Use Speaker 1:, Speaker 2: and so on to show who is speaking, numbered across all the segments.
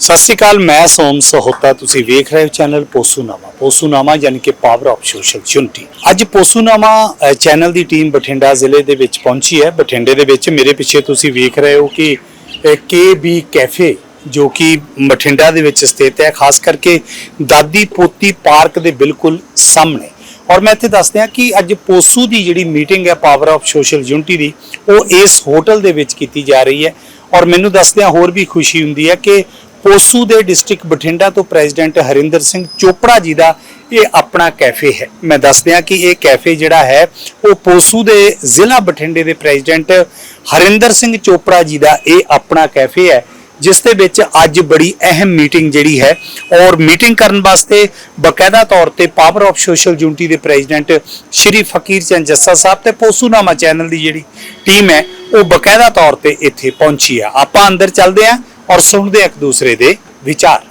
Speaker 1: ਸਤਿ ਸ਼੍ਰੀ ਅਕਾਲ, ਮੈਂ ਸੋਮ ਸਹੋਤਾ, ਤੁਸੀਂ ਵੇਖ ਰਹੇ ਹੋ ਚੈਨਲ ਪੋਸੂਨਾਮਾ। ਪੋਸੂਨਾਮਾ ਯਾਨੀ ਕਿ ਪਾਵਰ ਆਫ ਸੋਸ਼ਲ ਯੂਨਿਟੀ। ਅੱਜ ਪੋਸੂਨਾਮਾ ਚੈਨਲ ਦੀ ਟੀਮ ਬਠਿੰਡਾ ਜ਼ਿਲ੍ਹੇ ਦੇ ਵਿੱਚ ਪਹੁੰਚੀ ਹੈ। ਬਠਿੰਡੇ ਦੇ ਵਿੱਚ ਮੇਰੇ ਪਿੱਛੇ ਤੁਸੀਂ ਵੇਖ ਰਹੇ ਹੋ ਕਿ ਕੇ ਬੀ ਕੈਫੇ, ਜੋ ਕਿ ਬਠਿੰਡਾ ਦੇ ਵਿੱਚ ਸਥਿਤ ਹੈ, ਖਾਸ ਕਰਕੇ ਦਾਦੀ ਪੋਤੀ ਪਾਰਕ ਦੇ ਬਿਲਕੁਲ ਸਾਹਮਣੇ। ਔਰ ਮੈਂ ਇੱਥੇ ਦੱਸ ਦਿਆਂ ਕਿ ਅੱਜ ਪੋਸੂ ਦੀ ਜਿਹੜੀ ਮੀਟਿੰਗ ਹੈ ਪਾਵਰ ਆਫ ਸੋਸ਼ਲ ਯੂਨਿਟੀ ਦੀ, ਉਹ ਇਸ ਹੋਟਲ ਦੇ ਵਿੱਚ ਕੀਤੀ ਜਾ ਰਹੀ ਹੈ। ਔਰ ਮੈਨੂੰ ਦੱਸਦਿਆਂ ਹੋਰ ਵੀ ਖੁਸ਼ੀ ਹੁੰਦੀ ਹੈ ਕਿ ਪੋਸੂ ਦੇ ਡਿਸਟ੍ਰਿਕਟ ਬਠਿੰਡਾ ਤੋਂ ਪ੍ਰੈਜ਼ੀਡੈਂਟ ਹਰਿੰਦਰ ਸਿੰਘ ਚੋਪੜਾ ਜੀ ਦਾ ਇਹ ਆਪਣਾ ਕੈਫੇ ਹੈ। ਮੈਂ ਦੱਸ ਦਿਆਂ ਕਿ ਇਹ ਕੈਫੇ ਜਿਹੜਾ ਹੈ, ਉਹ ਪੋਸੂ ਦੇ ਜ਼ਿਲ੍ਹਾ ਬਠਿੰਡੇ ਦੇ ਪ੍ਰੈਜ਼ੀਡੈਂਟ ਹਰਿੰਦਰ ਸਿੰਘ ਚੋਪੜਾ ਜੀ ਦਾ ਇਹ ਆਪਣਾ ਕੈਫੇ ਹੈ, ਜਿਸ ਦੇ ਵਿੱਚ ਅੱਜ ਬੜੀ ਅਹਿਮ ਮੀਟਿੰਗ ਜਿਹੜੀ ਹੈ ਔਰ ਮੀਟਿੰਗ ਕਰਨ ਵਾਸਤੇ ਬਕਾਇਦਾ ਤੌਰ ਤੇ ਪਾਵਰ ਆਫ ਸੋਸ਼ਲ ਯੂਨਿਟੀ ਦੇ ਪ੍ਰੈਜ਼ੀਡੈਂਟ ਸ਼੍ਰੀ ਫਕੀਰ ਚੰਦ ਜੱਸਾ ਸਾਹਿਬ ਤੇ ਪੋਸੂਨਾਮਾ ਚੈਨਲ ਦੀ ਜਿਹੜੀ ਟੀਮ ਹੈ, ਉਹ ਬਕਾਇਦਾ ਤੌਰ ਤੇ ਇੱਥੇ ਪਹੁੰਚੀ ਆ ਆਪਾਂ ਅੰਦਰ ਚੱਲਦੇ ਆਂ ਔਰ ਸੁਣਦੇ ਹਾਂ ਇੱਕ ਦੂਸਰੇ ਦੇ ਵਿਚਾਰ।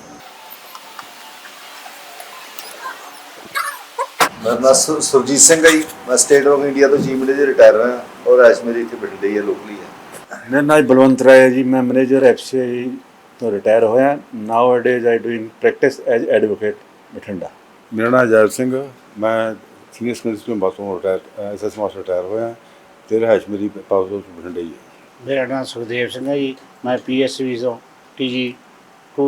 Speaker 2: ਮੇਰਾ ਨਾਮ ਸੁਰਜੀਤ ਸਿੰਘ ਹੈ ਮੈਂ ਸਟੇਟ ਬੈਂਕ ਇੰਡੀਆ ਤੋਂ ਚੀਫ ਮੈਨੇਜਰ ਰਿਟਾਇਰ ਹੋਇਆ। ਔਰ ਐਸ ਮੇਰੀ ਇੱਥੇ ਬਠਿੰਡੇ ਹੀ ਹੈ ਲੋਕਲੀ ਹੈ।
Speaker 3: ਮੇਰਾ ਨਾਮ ਬਲਵੰਤ ਰਾਏ ਹੈ ਜੀ। ਮੈਂ ਮੈਨੇਜਰ ਐਫਸੀਆਈ ਤੋਂ ਰਿਟਾਇਰ ਹੋਇਆ। Nowadays I doing practice as advocate Bathinda.
Speaker 4: ਮੇਰਾ ਨਾਮ ਜੈਲ ਸਿੰਘ ਮੈਂ ਸੀਨੀਅਰ ਸਕੂਲ ਬਾਸੋਂ ਰਿਟਾਇਰ ਐਸਐਸ ਮਾਸਟਰ ਰਿਟਾਇਰ ਹੋਇਆ। ਤੇ ਰਿਹਾਇਸ਼ ਮੇਰੀ ਪਾਵਰ ਹਾਊਸ ਬਠਿੰਡੇ ਹੀ ਹੈ।
Speaker 5: ਮੇਰਾ ਨਾਮ ਸੁਖਦੇਵ ਸਿੰਘ ਹੈ ਜੀ। ਮੈਂ ਪੀਐਸਵੀ ਤੋਂ ਟੀਜੀ 2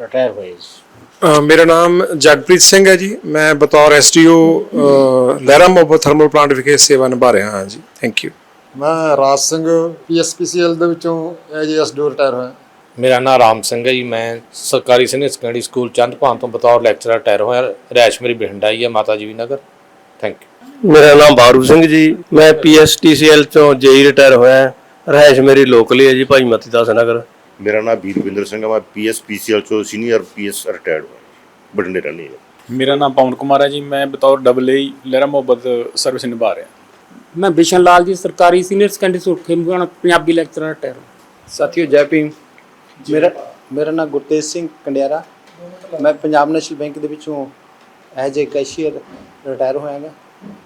Speaker 5: ਰਿਟਾਇਰ ਹੋਇਆ ਜੀ।
Speaker 6: ਮੇਰਾ ਨਾਮ ਜਗਪ੍ਰੀਤ ਸਿੰਘ ਹੈ ਜੀ। ਮੈਂ ਬਤੌਰ ਐਸਟੀਓ ਲਹਿਰਾ ਮੋਬਾ ਥਰਮਲ ਪਲਾਂਟ ਵਿਖੇ ਸੇਵਾ ਨਿਭਾ ਰਿਹਾ ਹਾਂ ਜੀ। ਥੈਂਕ ਯੂ
Speaker 7: ਮੈਂ ਰਾਜ ਸਿੰਘ ਪੀਐਸਪੀਸੀਐਲ ਦੇ ਵਿੱਚੋਂ ਐਜ ਐਸਡੀਓ ਰਿਟਾਇਰ ਹੋਇਆ।
Speaker 8: ਮੇਰਾ ਨਾਮ ਰਾਮ ਸਿੰਘ ਹੈ ਜੀ। ਮੈਂ ਸਰਕਾਰੀ ਸੀਨੀਅਰ ਸੈਕੰਡਰੀ ਸਕੂਲ ਚੰਦਪਾਨ ਤੋਂ ਬਤੌਰ ਲੈਕਚਰਰ ਰਿਟਾਇਰ ਹੋਇਆ। ਰਿਹਾਇਸ਼ ਮੇਰੀ ਬਠਿੰਡਾ ਹੀ ਹੈ ਮਾਤਾ ਜੀ ਵੀ ਨਗਰ। ਥੈਂਕ ਯੂ
Speaker 9: ਮੇਰਾ ਨਾਮ ਬਾਰੂ ਸਿੰਘ ਜੀ। ਮੈਂ ਪੀਐਸਟੀਸੀਐਲ ਤੋਂ ਜੇਈ ਰਿਟਾਇਰ ਹੋਇਆ। ਹਾਂ। ਰਿਹਾਇਸ਼ ਮੇਰੀ ਲੋਕਲੀ ਹੈ ਜੀ ਭਾਈ ਮਤੀ ਦਾਸ ਨਗਰ
Speaker 10: ਮੇਰਾ ਨਾਮ ਵੀਰਵਿੰਦਰ ਸਿੰਘ ਹੈ ਮੈਂ ਪੀਐਸਪੀਸੀਐਲ ਚੋਂ ਸੀਨੀਅਰ ਪੀਐਸ ਰਿਟਾਇਰਡ ਹੋਇਆ ਬਠਿੰਡੇ ਰਹਿੰਦੀ ਹੈ
Speaker 11: ਮੇਰਾ ਨਾਮ ਪਵਨ ਕੁਮਾਰ ਹੈ ਜੀ ਮੈਂ ਬਤੌਰ ਡਬਲ ਏ ਲਹਿਰਾ ਮੁਹੱਬਤ ਸਰਵਿਸ ਨਿਭਾ ਰਿਹਾ।
Speaker 12: ਮੈਂ ਬਿਸ਼ਨ ਲਾਲ ਜੀ ਸਰਕਾਰੀ senior secondary school Khemgana Punjabi lecturer retire
Speaker 13: ਸਾਥੀਓ ਜੈ ਭੀਮ। ਮੇਰਾ ਮੇਰਾ ਨਾਮ ਗੁਰਤੇਜ ਸਿੰਘ ਕੰਡਿਆਰਾ। ਮੈਂ ਪੰਜਾਬ ਨੈਸ਼ਨਲ ਬੈਂਕ ਦੇ ਵਿੱਚੋਂ ਐਜ ਏ ਕੈਸ਼ੀਅਰ ਰਿਟਾਇਰ ਹੋਇਆਗਾ।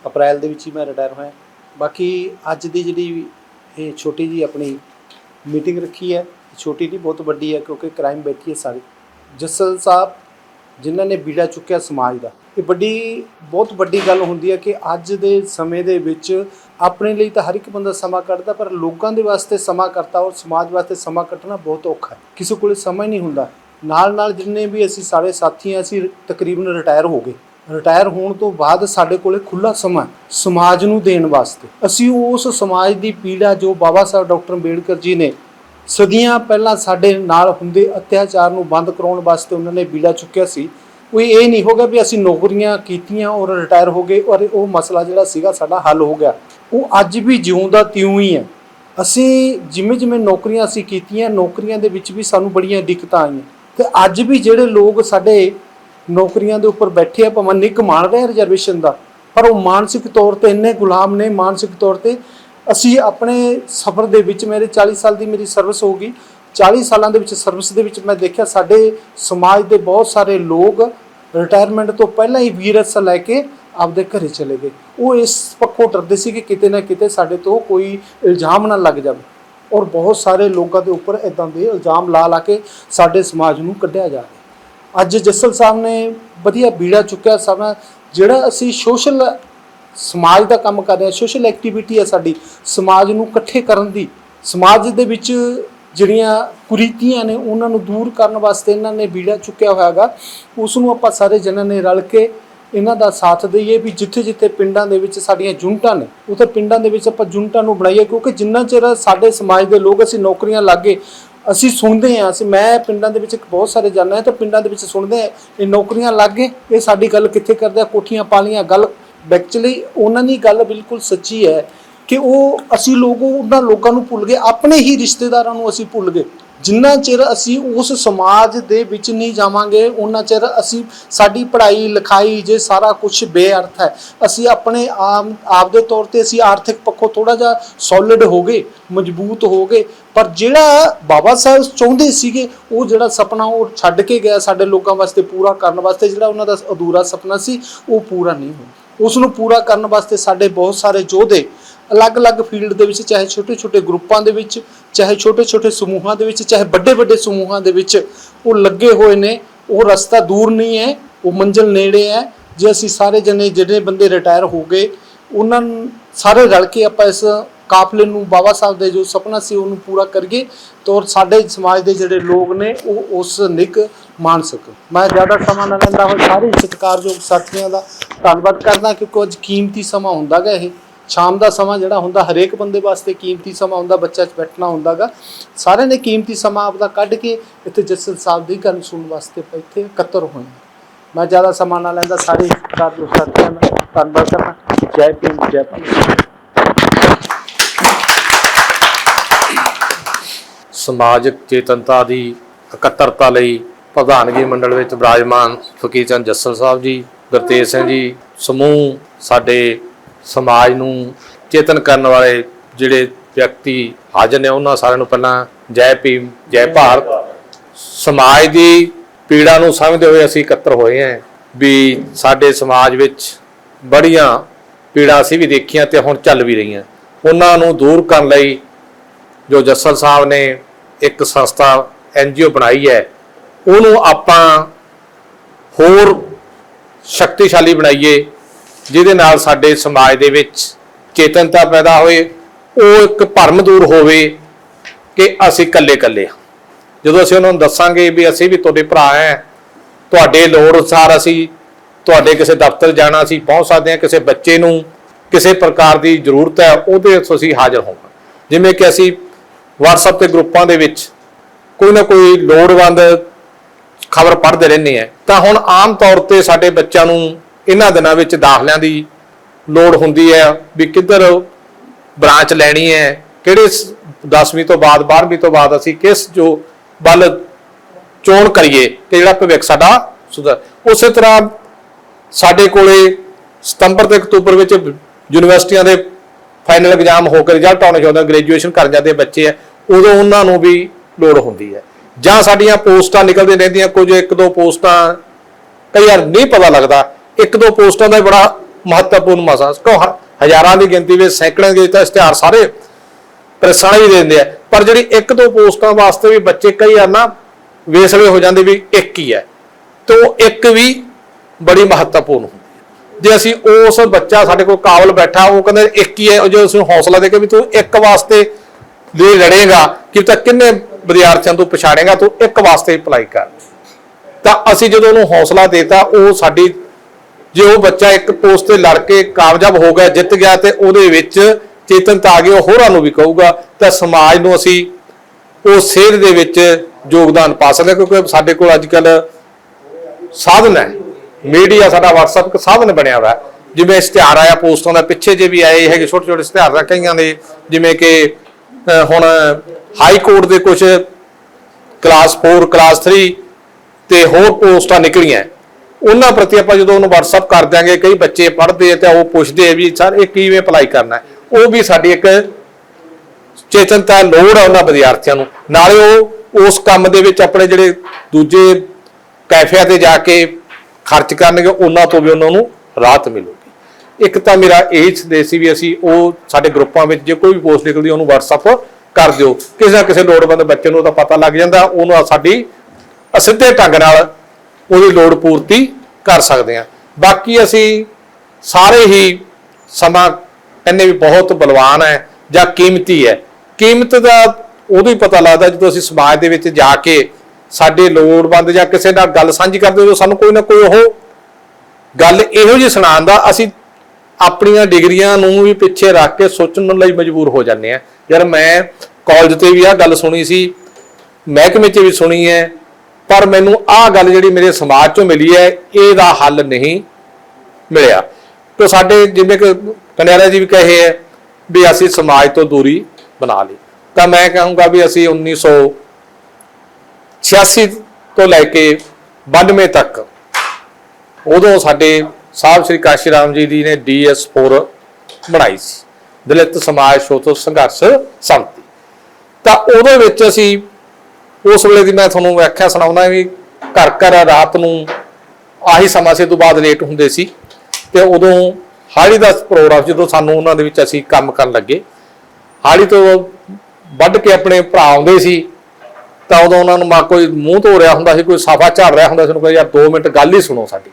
Speaker 13: ਅਪ੍ਰੈਲ ਦੇ ਵਿੱਚ ਹੀ ਮੈਂ ਰਿਟਾਇਰ ਹੋਇਆ। ਬਾਕੀ ਅੱਜ ਦੀ ਜਿਹੜੀ ਇਹ ਛੋਟੀ ਜੀ ਆਪਣੀ ਮੀਟਿੰਗ ਰੱਖੀ ਹੈ। ਛੋਟੀ ਨਹੀਂ, ਬਹੁਤ ਵੱਡੀ ਹੈ ਕਿਉਂਕਿ ਕ੍ਰਾਈਮ ਬੈਠੀ ਹੈ ਸਾਰੀ। ਜੱਸਲ ਸਾਹਿਬ, ਜਿਨ੍ਹਾਂ ਨੇ ਬੀੜਾ ਚੁੱਕਿਆ ਸਮਾਜ ਦਾ। ਇਹ ਵੱਡੀ, ਬਹੁਤ ਵੱਡੀ ਗੱਲ ਹੁੰਦੀ ਹੈ ਕਿ ਅੱਜ ਦੇ ਸਮੇਂ ਦੇ ਵਿੱਚ ਆਪਣੇ ਲਈ ਤਾਂ ਹਰ ਇੱਕ ਬੰਦਾ ਸਮਾਂ ਕੱਢਦਾ, ਪਰ ਲੋਕਾਂ ਦੇ ਵਾਸਤੇ ਸਮਾਂ ਕਰਤਾ ਔਰ ਸਮਾਜ ਵਾਸਤੇ ਸਮਾਂ ਕੱਢਣਾ ਬਹੁਤ ਔਖਾ ਹੈ। ਕਿਸੇ ਕੋਲੇ ਸਮਾਂ ਹੀ ਨਹੀਂ ਹੁੰਦਾ। ਨਾਲ ਨਾਲ ਜਿੰਨੇ ਵੀ ਅਸੀਂ ਸਾਰੇ ਸਾਥੀ ਹਾਂ, ਅਸੀਂ ਤਕਰੀਬਨ ਰਿਟਾਇਰ ਹੋ ਗਏ। ਰਿਟਾਇਰ ਹੋਣ ਤੋਂ ਬਾਅਦ ਸਾਡੇ ਕੋਲੇ ਖੁੱਲਾ ਸਮਾਂ ਸਮਾਜ ਨੂੰ ਦੇਣ ਵਾਸਤੇ। ਅਸੀਂ ਉਸ ਸਮਾਜ ਦੀ ਪੀੜਾ ਜੋ ਬਾਬਾ ਸਾਹਿਬ ਡਾਕਟਰ ਅੰਬੇਡਕਰ ਜੀ ਨੇ ਸਦੀਆਂ ਪਹਿਲਾਂ ਸਾਡੇ ਨਾਲ ਹੁੰਦੇ ਅਤਿਆਚਾਰ ਨੂੰ ਬੰਦ ਕਰਾਉਣ ਵਾਸਤੇ ਉਹਨਾਂ ਨੇ ਬੀੜਾ ਚੁੱਕਿਆ ਸੀ ਉਹ ਇਹ ਨਹੀਂ ਹੋਗਾ ਵੀ ਅਸੀਂ ਨੌਕਰੀਆਂ ਕੀਤੀਆਂ ਔਰ ਰਿਟਾਇਰ ਹੋ ਗਏ ਔਰ ਉਹ ਮਸਲਾ ਜਿਹੜਾ ਸੀਗਾ ਸਾਡਾ ਹੱਲ ਹੋ ਗਿਆ। ਉਹ ਅੱਜ ਵੀ ਜਿਉਂਦਾ ਤਿਉਂ ਹੀ ਹੈ। ਅਸੀਂ ਜਿਵੇਂ ਜਿਵੇਂ ਨੌਕਰੀਆਂ ਅਸੀਂ ਕੀਤੀਆਂ, ਨੌਕਰੀਆਂ ਦੇ ਵਿੱਚ ਵੀ ਸਾਨੂੰ ਬੜੀਆਂ ਦਿੱਕਤਾਂ ਆਈਆਂ। ਤੇ ਅੱਜ ਵੀ ਜਿਹੜੇ ਲੋਕ ਸਾਡੇ ਨੌਕਰੀਆਂ ਦੇ ਉੱਪਰ ਬੈਠੇ ਆ, ਭਾਵੇਂ ਨਿੱਕ ਮਾਣ ਰਹੇ ਰਿਜ਼ਰਵੇਸ਼ਨ ਦਾ, ਪਰ ਉਹ ਮਾਨਸਿਕ ਤੌਰ ਤੇ ਇੰਨੇ ਗੁਲਾਮ ਨੇ, ਮਾਨਸਿਕ ਤੌਰ ਤੇ। ਅਸੀਂ ਆਪਣੇ ਸਫ਼ਰ ਦੇ ਵਿੱਚ ਮੇਰੇ 40 ਸਾਲ ਦੀ ਮੇਰੀ ਸਰਵਿਸ ਹੋ ਗਈ 40 ਸਾਲਾਂ ਦੇ ਵਿੱਚ ਸਰਵਿਸ ਦੇ ਵਿੱਚ ਮੈਂ ਦੇਖਿਆ, ਸਾਡੇ ਸਮਾਜ ਦੇ ਬਹੁਤ ਸਾਰੇ ਲੋਕ ਰਿਟਾਇਰਮੈਂਟ ਤੋਂ ਪਹਿਲਾਂ ਹੀ ਵੀਰਸ ਲੈ ਕੇ ਆਪਦੇ ਘਰੇ ਚਲੇ ਗਏ। ਉਹ ਇਸ ਪੱਖੋਂ ਡਰਦੇ ਸੀ ਕਿ ਕਿਤੇ ਨਾ ਕਿਤੇ ਸਾਡੇ ਤੋਂ ਕੋਈ ਇਲਜ਼ਾਮ ਨਾ ਲੱਗ ਜਾਵੇ। ਔਰ ਬਹੁਤ ਸਾਰੇ ਲੋਕਾਂ ਦੇ ਉੱਪਰ ਇਦਾਂ ਦੇ ਇਲਜ਼ਾਮ ਲਾ ਲਾ ਕੇ ਸਾਡੇ ਸਮਾਜ ਨੂੰ ਕੱਢਿਆ ਜਾ ਰਿਹਾ। ਅੱਜ ਜੱਸਲ ਸਾਹਿਬ ਨੇ ਵਧੀਆ ਬੀੜਾ ਚੁੱਕਿਆ ਸਮਾਂ, ਜਿਹੜਾ ਅਸੀਂ ਸੋਸ਼ਲ ਸਮਾਜ ਦਾ ਕੰਮ ਕਰ ਰਹੇ ਹਾਂ, ਸੋਸ਼ਲ ਐਕਟੀਵਿਟੀ ਹੈ ਸਾਡੀ, ਸਮਾਜ ਨੂੰ ਇਕੱਠੇ ਕਰਨ ਦੀ, ਸਮਾਜ ਦੇ ਵਿੱਚ ਜਿਹੜੀਆਂ ਕੁਰੀਤੀਆਂ ਨੇ ਉਹਨਾਂ ਨੂੰ ਦੂਰ ਕਰਨ ਵਾਸਤੇ ਇਹਨਾਂ ਨੇ ਬੀੜਾ ਚੁੱਕਿਆ ਹੋਇਆਗਾ ਉਸ ਨੂੰ ਆਪਾਂ ਸਾਰੇ ਜਨਾਂ ਨੇ ਰਲ ਕੇ ਇਹਨਾਂ ਦਾ ਸਾਥ ਦਈਏ ਵੀ ਜਿੱਥੇ ਜਿੱਥੇ ਪਿੰਡਾਂ ਦੇ ਵਿੱਚ ਸਾਡੀਆਂ ਜੁਨਟਾਂ ਨੇ, ਉੱਥੇ ਪਿੰਡਾਂ ਦੇ ਵਿੱਚ ਆਪਾਂ ਜੁਨਟਾਂ ਨੂੰ ਬਣਾਈਏ, ਕਿਉਂਕਿ ਜਿੰਨਾ ਚਿਰ ਸਾਡੇ ਸਮਾਜ ਦੇ ਲੋਕ ਅਸੀਂ ਨੌਕਰੀਆਂ ਲਾਗੇ ਅਸੀਂ ਸੁਣਦੇ ਹਾਂ, ਅਸੀਂ ਮੈਂ ਪਿੰਡਾਂ ਦੇ ਵਿੱਚ ਬਹੁਤ ਸਾਰੇ ਜਾਣਾ ਹੈ, ਤਾਂ ਪਿੰਡਾਂ ਦੇ ਵਿੱਚ ਸੁਣਦੇ ਆ ਇਹ ਨੌਕਰੀਆਂ ਲੱਗ ਗਏ, ਇਹ ਸਾਡੀ ਗੱਲ ਕਿੱਥੇ ਕਰਦੇ ਆ, ਕੋਠੀਆਂ ਪਾਲੀਆਂ, ਗੱਲ ਐਕਚੁਅਲੀ ਉਹਨਾਂ ਦੀ ਗੱਲ ਬਿਲਕੁਲ ਸੱਚੀ ਹੈ ਕਿ ਉਹ ਅਸੀਂ ਲੋਕ ਉਹਨਾਂ ਲੋਕਾਂ ਨੂੰ ਭੁੱਲ ਗਏ, ਆਪਣੇ ਹੀ ਰਿਸ਼ਤੇਦਾਰਾਂ ਨੂੰ ਅਸੀਂ ਭੁੱਲ ਗਏ। ਜਿੰਨਾ ਚਿਰ ਅਸੀਂ ਉਸ ਸਮਾਜ ਦੇ ਵਿੱਚ ਨਹੀਂ ਜਾਵਾਂਗੇ ਉਹਨਾਂ ਚਿਰ ਅਸੀਂ ਸਾਡੀ ਪੜ੍ਹਾਈ, ਲਿਖਾਈ ਜੇ ਸਾਰਾ ਕੁਝ ਬੇਅਰਥ ਹੈ। ਅਸੀਂ ਆਪਣੇ ਆਮ, ਆਪਦੇ ਤੌਰ ਤੇ ਅਸੀਂ ਆਰਥਿਕ ਪੱਖੋਂ ਥੋੜਾ ਜਿਹਾ ਸੋਲਿਡ ਹੋ ਗਏ, ਮਜ਼ਬੂਤ ਹੋ ਗਏ। ਪਰ ਜਿਹੜਾ ਬਾਬਾ ਸਾਹਿਬ ਚਾਹੁੰਦੇ ਸੀਗੇ, ਉਹ ਜਿਹੜਾ ਸੁਪਨਾ ਉਹ ਛੱਡ ਕੇ ਗਿਆ ਸਾਡੇ ਲੋਕਾਂ ਵਾਸਤੇ ਪੂਰਾ ਕਰਨ ਵਾਸਤੇ, ਜਿਹੜਾ ਉਹਨਾਂ ਦਾ ਅਧੂਰਾ ਸੁਪਨਾ ਸੀ, ਉਹ ਪੂਰਾ ਨਹੀਂ ਹੋਇਆ। ਉਸ ਨੂੰ ਪੂਰਾ ਕਰਨ ਵਾਸਤੇ ਸਾਡੇ ਬਹੁਤ ਸਾਰੇ ਯੋਧੇ ਅਲੱਗ-ਅਲੱਗ ਫੀਲਡ ਦੇ ਵਿੱਚ, ਚਾਹੇ ਛੋਟੇ-ਛੋਟੇ ਗਰੁੱਪਾਂ ਦੇ ਵਿੱਚ, ਚਾਹੇ ਛੋਟੇ-ਛੋਟੇ ਸਮੂਹਾਂ ਦੇ ਵਿੱਚ, ਚਾਹੇ ਵੱਡੇ-ਵੱਡੇ ਸਮੂਹਾਂ ਦੇ ਵਿੱਚ, ਉਹ ਲੱਗੇ ਹੋਏ ਨੇ। ਉਹ ਰਸਤਾ ਦੂਰ ਨਹੀਂ ਹੈ, ਉਹ ਮੰਜ਼ਿਲ ਨੇੜੇ ਹੈ। ਜੇ ਅਸੀਂ ਸਾਰੇ ਜਣੇ, ਜਿਹੜੇ ਬੰਦੇ ਰਿਟਾਇਰ ਹੋ ਗਏ, ਉਹਨਾਂ ਸਾਰੇ ਰਲ ਕੇ ਆਪਾਂ ਇਸ ਕਾਫਲੇ ਨੂੰ ਬਾਬਾ ਸਾਹਿਬ ਦੇ ਜੋ ਸੁਪਨਾ ਸੀ, ਉਹਨੂੰ ਪੂਰਾ ਕਰੀਏ, ਤਾਂ ਔਰ ਸਾਡੇ ਸਮਾਜ ਦੇ ਜਿਹੜੇ ਲੋਕ ਨੇ, ਉਹ ਉਸ ਨਿਕ ਮਾਣ ਸਕਣ ਮੈਂ ਜ਼ਿਆਦਾ ਸਮਾਂ ਨਾ ਲੈਂਦਾ ਹੋਇਆ ਸਾਰੇ ਸਤਿਕਾਰਯੋਗ ਸਾਥੀਆਂ ਦਾ ਧੰਨਵਾਦ ਕਰਦਾ, ਕਿਉਂਕਿ ਅੱਜ ਕੀਮਤੀ ਸਮਾਂ ਹੁੰਦਾ ਹੁੰਦਾਗਾ ਇਹ। ਸ਼ਾਮ ਦਾ ਸਮਾਂ ਜਿਹੜਾ ਹੁੰਦਾ, ਹਰੇਕ ਬੰਦੇ ਵਾਸਤੇ ਕੀਮਤੀ ਸਮਾਂ ਹੁੰਦਾ ਬੱਚਾ ਚ ਬੈਠਣਾ ਹੁੰਦਾਗਾ। ਸਾਰਿਆਂ ਨੇ ਕੀਮਤੀ ਸਮਾਂ ਆਪਦਾ ਕੱਢ ਕੇ ਇੱਥੇ ਜਸਲ ਸਾਹਿਬ ਦੀ ਗੱਲ ਸੁਣਨ ਵਾਸਤੇ ਆਪਾਂ ਇੱਥੇ ਇਕੱਤਰ ਹੋਏ ਮੈਂ ਜ਼ਿਆਦਾ ਸਮਾਂ ਨਾ ਲੈਂਦਾ, ਸਾਰੇ ਸਤਿਕਾਰਯੋਗ ਸਾਥੀਆਂ ਦਾ ਧੰਨਵਾਦ ਕਰਦਾ। ਜੈ ਭੀਮ, ਜੈ ਭਾਰਤ
Speaker 8: ਸਮਾਜਿਕ ਚੇਤਨਤਾ ਦੀ ਇਕੱਤਰਤਾ ਲਈ ਪ੍ਰਧਾਨਗੀ ਮੰਡਲ ਵਿੱਚ ਵਿਰਾਜਮਾਨ ਫਕੀਰ ਚੰਦ ਜੱਸਲ ਸਾਹਿਬ ਜੀ, ਗੁਰਤੇਜ ਸਿੰਘ ਜੀ, ਸਮੂਹ ਸਾਡੇ ਸਮਾਜ ਨੂੰ ਚੇਤਨ ਕਰਨ ਵਾਲੇ ਜਿਹੜੇ ਵਿਅਕਤੀ ਹਾਜ਼ਰ ਨੇ, ਉਹਨਾਂ ਸਾਰਿਆਂ ਨੂੰ ਪਹਿਲਾਂ ਜੈ ਭੀਮ ਜੈ ਭਾਰਤ ਸਮਾਜ ਦੀ ਪੀੜਾ ਨੂੰ ਸਮਝਦੇ ਹੋਏ ਅਸੀਂ ਇਕੱਤਰ ਹੋਏ ਹਾਂ ਵੀ ਸਾਡੇ ਸਮਾਜ ਵਿੱਚ ਬੜੀਆਂ ਪੀੜਾਂ ਅਸੀਂ ਵੀ ਦੇਖੀਆਂ ਤੇ ਹੁਣ ਚੱਲ ਵੀ ਰਹੀਆਂ। ਉਹਨਾਂ ਨੂੰ ਦੂਰ ਕਰਨ ਲਈ ਜੋ ਜੱਸਲ ਸਾਹਿਬ ਨੇ ਇੱਕ ਸੰਸਥਾ ਐਨਜੀਓ ਬਣਾਈ ਹੈ, ਉਹਨੂੰ ਆਪਾਂ ਹੋਰ ਸ਼ਕਤੀਸ਼ਾਲੀ ਬਣਾਈਏ ਜਿਹਦੇ ਨਾਲ ਸਾਡੇ ਸਮਾਜ ਦੇ ਵਿੱਚ ਚੇਤਨਤਾ ਪੈਦਾ ਹੋਏ, ਉਹ ਇੱਕ ਭਰਮ ਦੂਰ ਹੋਵੇ ਕਿ ਅਸੀਂ ਇਕੱਲੇ ਇਕੱਲੇ ਹਾਂ। ਜਦੋਂ ਅਸੀਂ ਉਹਨਾਂ ਨੂੰ ਦੱਸਾਂਗੇ ਵੀ ਅਸੀਂ ਵੀ ਤੁਹਾਡੇ ਭਰਾ ਹੈ, ਤੁਹਾਡੇ ਲੋੜ ਅਨੁਸਾਰ ਅਸੀਂ ਤੁਹਾਡੇ ਕਿਸੇ ਦਫ਼ਤਰ ਜਾਣਾ, ਅਸੀਂ ਪਹੁੰਚ ਸਕਦੇ ਹਾਂ ਕਿਸੇ ਬੱਚੇ ਨੂੰ, ਕਿਸੇ ਪ੍ਰਕਾਰ ਦੀ ਜ਼ਰੂਰਤ ਹੈ, ਉਹਦੇ ਅਸੀਂ ਹਾਜ਼ਰ ਹੋਵਾਂਗੇ ਜਿਵੇਂ ਕਿ ਅਸੀਂ WhatsApp ਤੇ ਗਰੁੱਪਾਂ ਦੇ ਵਿੱਚ ਕੋਈ ਨਾ ਕੋਈ ਲੋੜਵੰਦ ਖਬਰ ਪੜ੍ਹਦੇ ਰਹਿੰਦੇ ਆ ਤਾਂ ਹੁਣ ਆਮ ਤੌਰ ਤੇ ਸਾਡੇ ਬੱਚਿਆਂ ਨੂੰ ਇਹਨਾਂ ਦਿਨਾਂ ਵਿੱਚ ਦਾਖਲਿਆਂ ਦੀ ਲੋੜ ਹੁੰਦੀ ਹੈ ਵੀ ਕਿੱਧਰ ਬ੍ਰਾਂਚ ਲੈਣੀ ਹੈ, ਕਿਹੜੇ 10ਵੀਂ ਤੋਂ ਬਾਅਦ 12ਵੀਂ ਤੋਂ ਬਾਅਦ ਅਸੀਂ ਕਿਸ ਜੋ ਵੱਲ ਚੋਣ ਕਰੀਏ ਕਿ ਜਿਹੜਾ ਭਵਿੱਖ ਸਾਡਾ ਸੁਧਰ, ਉਸੇ ਤਰ੍ਹਾਂ ਸਾਡੇ ਕੋਲੇ ਸਤੰਬਰ ਤੇ ਅਕਤੂਬਰ ਵਿੱਚ ਯੂਨੀਵਰਸਿਟੀਆਂ ਦੇ ਫਾਈਨਲ ਐਗਜ਼ਾਮ ਹੋ ਕੇ ਰਿਜ਼ਲਟ ਆਉਣੇ ਚਾਹੁੰਦੇ, ਗ੍ਰੈਜੂਏਸ਼ਨ ਕਰ ਜਾਂਦੇ ਬੱਚੇ ਆ, ਉਦੋਂ ਉਹਨਾਂ ਨੂੰ ਵੀ ਲੋੜ ਹੁੰਦੀ ਹੈ। ਜਾਂ ਸਾਡੀਆਂ ਪੋਸਟਾਂ ਨਿਕਲਦੀਆਂ ਰਹਿੰਦੀਆਂ, ਕੁਝ ਇੱਕ ਦੋ ਪੋਸਟਾਂ ਕਈ ਵਾਰ ਨਹੀਂ ਪਤਾ ਲੱਗਦਾ ਇੱਕ ਦੋ ਪੋਸਟਾਂ ਦਾ ਹੀ ਬੜਾ ਮਹੱਤਵਪੂਰਨ ਮਸਲਾ ਕੋ ਹਜ਼ਾਰਾਂ ਦੀ ਗਿਣਤੀ ਵਿੱਚ ਸੈਂਕੜਿਆਂ ਦੇ ਤਾਂ ਇਸ਼ਤਿਹਾਰ ਸਾਰੇ ਪ੍ਰੈਸਾਂ ਹੀ ਦੇ ਦਿੰਦੇ ਆ। ਪਰ ਜਿਹੜੀ ਇੱਕ ਦੋ ਪੋਸਟਾਂ ਵਾਸਤੇ ਵੀ ਬੱਚੇ ਕਈ ਵਾਰ ਨਾ ਵੇਸਲੇ ਹੋ ਜਾਂਦੇ ਵੀ ਇੱਕ ਹੀ ਹੈ। ਤੇ ਉਹ ਇੱਕ ਵੀ ਬੜੀ ਮਹੱਤਵਪੂਰਨ ਹੁੰਦੀ ਹੈ। ਜੇ ਅਸੀਂ ਉਸ ਬੱਚਾ ਸਾਡੇ ਕੋਲ ਕਾਬਲ ਬੈਠਾ, ਉਹ ਕਹਿੰਦੇ ਇੱਕ ਹੀ ਹੈ, ਉਹ ਜੇ ਉਸ ਨੂੰ ਹੌਸਲਾ ਦੇ ਕੇ ਵੀ ਤੂੰ ਇੱਕ ਵਾਸਤੇ ਲਈ ਲੜੇਗਾ, ਕਿ ਤਾਂ ਕਿੰਨੇ ਵਿਦਿਆਰਥੀਆਂ ਤੋਂ ਪਛਾੜੇਗਾ ਤੂੰ ਇੱਕ ਵਾਸਤੇ ਅਪਲਾਈ ਕਰ। ਤਾਂ ਅਸੀਂ ਜਦੋਂ ਉਹਨੂੰ ਹੌਸਲਾ ਦੇਤਾ, ਉਹ ਸਾਡੀ ਜੇ ਉਹ ਬੱਚਾ ਇੱਕ ਪੋਸਟ ਤੇ ਲੜ ਕੇ ਕਾਮਯਾਬ ਹੋ ਗਿਆ, ਜਿੱਤ ਗਿਆ ਤੇ ਉਹਦੇ ਵਿੱਚ ਚੇਤਨਤਾ ਆ ਗਈ ਉਹ ਹੋਰਾਂ ਨੂੰ ਵੀ ਕਹੂਗਾ, ਤਾਂ ਸਮਾਜ ਨੂੰ ਅਸੀਂ ਉਹ ਸੇਧ ਦੇ ਵਿੱਚ ਯੋਗਦਾਨ ਪਾ ਸਕਦੇ ਹਾਂ, ਕਿਉਂਕਿ ਸਾਡੇ ਕੋਲ ਅੱਜ ਕੱਲ ਸਾਧਨ ਹੈ। ਮੀਡੀਆ ਸਾਡਾ WhatsApp ਇੱਕ ਸਾਧਨ ਬਣਿਆ ਹੋਇਆ ਜਿਵੇਂ ਇਸ਼ਤਿਹਾਰ ਆਇਆ ਪੋਸਟਾਂ ਦਾ, ਪਿੱਛੇ ਜੇ ਵੀ ਆਏ ਹੈਗੇ ਛੋਟੇ ਛੋਟੇ ਇਸ਼ਤਿਹਾਰ ਦਾ ਕਈਆਂ ਦੇ, ਜਿਵੇਂ ਕਿ ਹੁਣ ਹਾਈ ਕੋਰਟ ਦੇ ਕੁਝ ਕਲਾਸ 4 ਕਲਾਸ 3 ਤੇ ਹੋਰ ਪੋਸਟਾਂ ਨਿਕਲੀਆਂ। ਉਹਨਾਂ ਪ੍ਰਤੀ ਆਪਾਂ ਜਦੋਂ ਉਹਨੂੰ WhatsApp ਕਰ ਦਿਆਂਗੇ, ਕਈ ਬੱਚੇ ਪੜ੍ਹਦੇ ਆ ਤੇ ਉਹ ਪੁੱਛਦੇ ਆ ਵੀ ਸਰ ਇਹ ਕਿਵੇਂ ਅਪਲਾਈ ਕਰਨਾ ਉਹ ਵੀ ਸਾਡੀ ਇੱਕ ਚੇਤਨਤਾ ਲੋੜ ਆ ਉਹਨਾਂ ਵਿਦਿਆਰਥੀਆਂ ਨੂੰ। ਨਾਲੇ ਉਹ ਉਸ ਕੰਮ ਦੇ ਵਿੱਚ ਆਪਣੇ ਜਿਹੜੇ ਦੂਜੇ ਕੈਫਿਆਂ ਤੇ ਜਾ ਕੇ ਖਰਚ ਕਰਨਗੇ, ਉਹਨਾਂ ਤੋਂ ਵੀ ਉਹਨਾਂ ਨੂੰ ਰਾਹਤ ਮਿਲੂਗੀ। ਇੱਕ ਤਾਂ ਮੇਰਾ ਇਹ ਸੰਦੇਸ਼ ਸੀ ਵੀ ਅਸੀਂ ਉਹ ਸਾਡੇ ਗਰੁੱਪਾਂ ਵਿੱਚ ਜੇ ਕੋਈ ਵੀ ਪੋਸਟ ਨਿਕਲਦੀ ਉਹਨੂੰ WhatsApp ਕਰ ਦਿਓ। ਕਿਸੇ ਨਾ ਕਿਸੇ ਲੋੜਵੰਦ ਬੱਚੇ ਨੂੰ ਤਾਂ ਪਤਾ ਲੱਗ ਜਾਂਦਾ, ਉਹਨੂੰ ਸਾਡੀ ਅਸਿੱਧੇ ਢੰਗ ਨਾਲ ਉਹਦੀ ਲੋੜ ਪੂਰਤੀ ਕਰ ਸਕਦੇ ਹਾਂ। ਬਾਕੀ ਅਸੀਂ ਸਾਰੇ ਹੀ ਸਮਾਂ ਕਹਿੰਦੇ ਵੀ ਬਹੁਤ ਬਲਵਾਨ ਹੈ ਜਾਂ ਕੀਮਤੀ ਹੈ। ਕੀਮਤ ਦਾ ਉਦੋਂ ਹੀ ਪਤਾ ਲੱਗਦਾ ਜਦੋਂ ਅਸੀਂ ਸਮਾਜ ਦੇ ਵਿੱਚ ਜਾ ਕੇ ਸਾਡੇ ਲੋੜਵੰਦ ਜਾਂ ਕਿਸੇ ਨਾਲ ਗੱਲ ਸਾਂਝੀ ਕਰਦੇ ਹੋ ਸਾਨੂੰ ਕੋਈ ਨਾ ਕੋਈ ਉਹ ਗੱਲ ਇਹੋ ਜਿਹੀ ਸੁਣਾਉਂਦਾ ਅਸੀਂ ਆਪਣੀਆਂ ਡਿਗਰੀਆਂ ਨੂੰ ਵੀ ਪਿੱਛੇ ਰੱਖ ਕੇ ਸੋਚਣ ਲਈ ਮਜਬੂਰ ਹੋ ਜਾਂਦੇ ਆ ਯਾਰ ਮੈਂ ਕਾਲਜ ਤੇ ਵੀ ਆਹ ਗੱਲ ਸੁਣੀ ਸੀ, ਮਹਿਕਮੇ 'ਚ ਵੀ ਸੁਣੀ ਹੈ ਪਰ ਮੈਨੂੰ ਆਹ ਗੱਲ ਜਿਹੜੀ ਮੇਰੇ ਸਮਾਜ 'ਚੋਂ ਮਿਲੀ ਹੈ, ਇਹਦਾ ਹੱਲ ਨਹੀਂ ਮਿਲਿਆ। ਤੇ ਸਾਡੇ ਜਿਵੇਂ ਕਿ ਕਨਿਆਰਾ ਜੀ ਵੀ ਕਹੇ ਹੈ ਵੀ ਅਸੀਂ ਸਮਾਜ ਤੋਂ ਦੂਰੀ ਬਣਾ ਲਈ। ਤਾਂ ਮੈਂ ਕਹੂੰਗਾ ਵੀ ਅਸੀਂ 1986 ਤੋਂ ਲੈ ਕੇ 92 ਤੱਕ ਉਦੋਂ ਸਾਡੇ ਸਾਹਿਬ ਸ੍ਰੀ ਕਾਸ਼ੀ ਰਾਮ ਜੀ ਦੀ ਨੇ ਡੀਐਸ4 ਬਣਾਈ ਸੀ। ਦਲਿਤ ਸਮਾਜ ਸ਼ੋਤੋ ਸੰਘਰਸ਼ ਸੰਮਤੀ। ਤਾਂ ਉਹਦੇ ਵਿੱਚ ਅਸੀਂ ਉਸ ਵੇਲੇ ਦੀ ਮੈਂ ਤੁਹਾਨੂੰ ਵਿਆਖਿਆ ਸੁਣਾਉਂਦਾ ਵੀ ਘਰ ਘਰ ਰਾਤ ਨੂੰ ਆਹੀ ਸਮਾਂ ਸੇ ਤੋਂ ਬਾਅਦ ਲੇਟ ਹੁੰਦੇ ਸੀ। ਤੇ ਉਦੋਂ ਹਾੜੀ ਦਾ ਪ੍ਰੋਗਰਾਮ ਜਦੋਂ ਸਾਨੂੰ ਉਹਨਾਂ ਦੇ ਵਿੱਚ ਅਸੀਂ ਕੰਮ ਕਰਨ ਲੱਗੇ ਹਾੜੀ ਤੋਂ ਵੱਢ ਕੇ ਆਪਣੇ ਭਰਾ ਆਉਂਦੇ ਸੀ, ਤਾਂ ਉਦੋਂ ਉਹਨਾਂ ਨੂੰ ਮਾ ਕੋਈ ਮੂੰਹ ਧੋ ਰਿਹਾ ਹੁੰਦਾ ਸੀ, ਕੋਈ ਸਾਫਾ ਝਾੜ ਰਿਹਾ ਹੁੰਦਾ ਸੀ, ਉਹਨੂੰ ਕਹਿੰਦਾ ਯਾਰ 2 ਮਿੰਟ ਗੱਲ ਹੀ ਸੁਣੋ ਸਾਡੀ।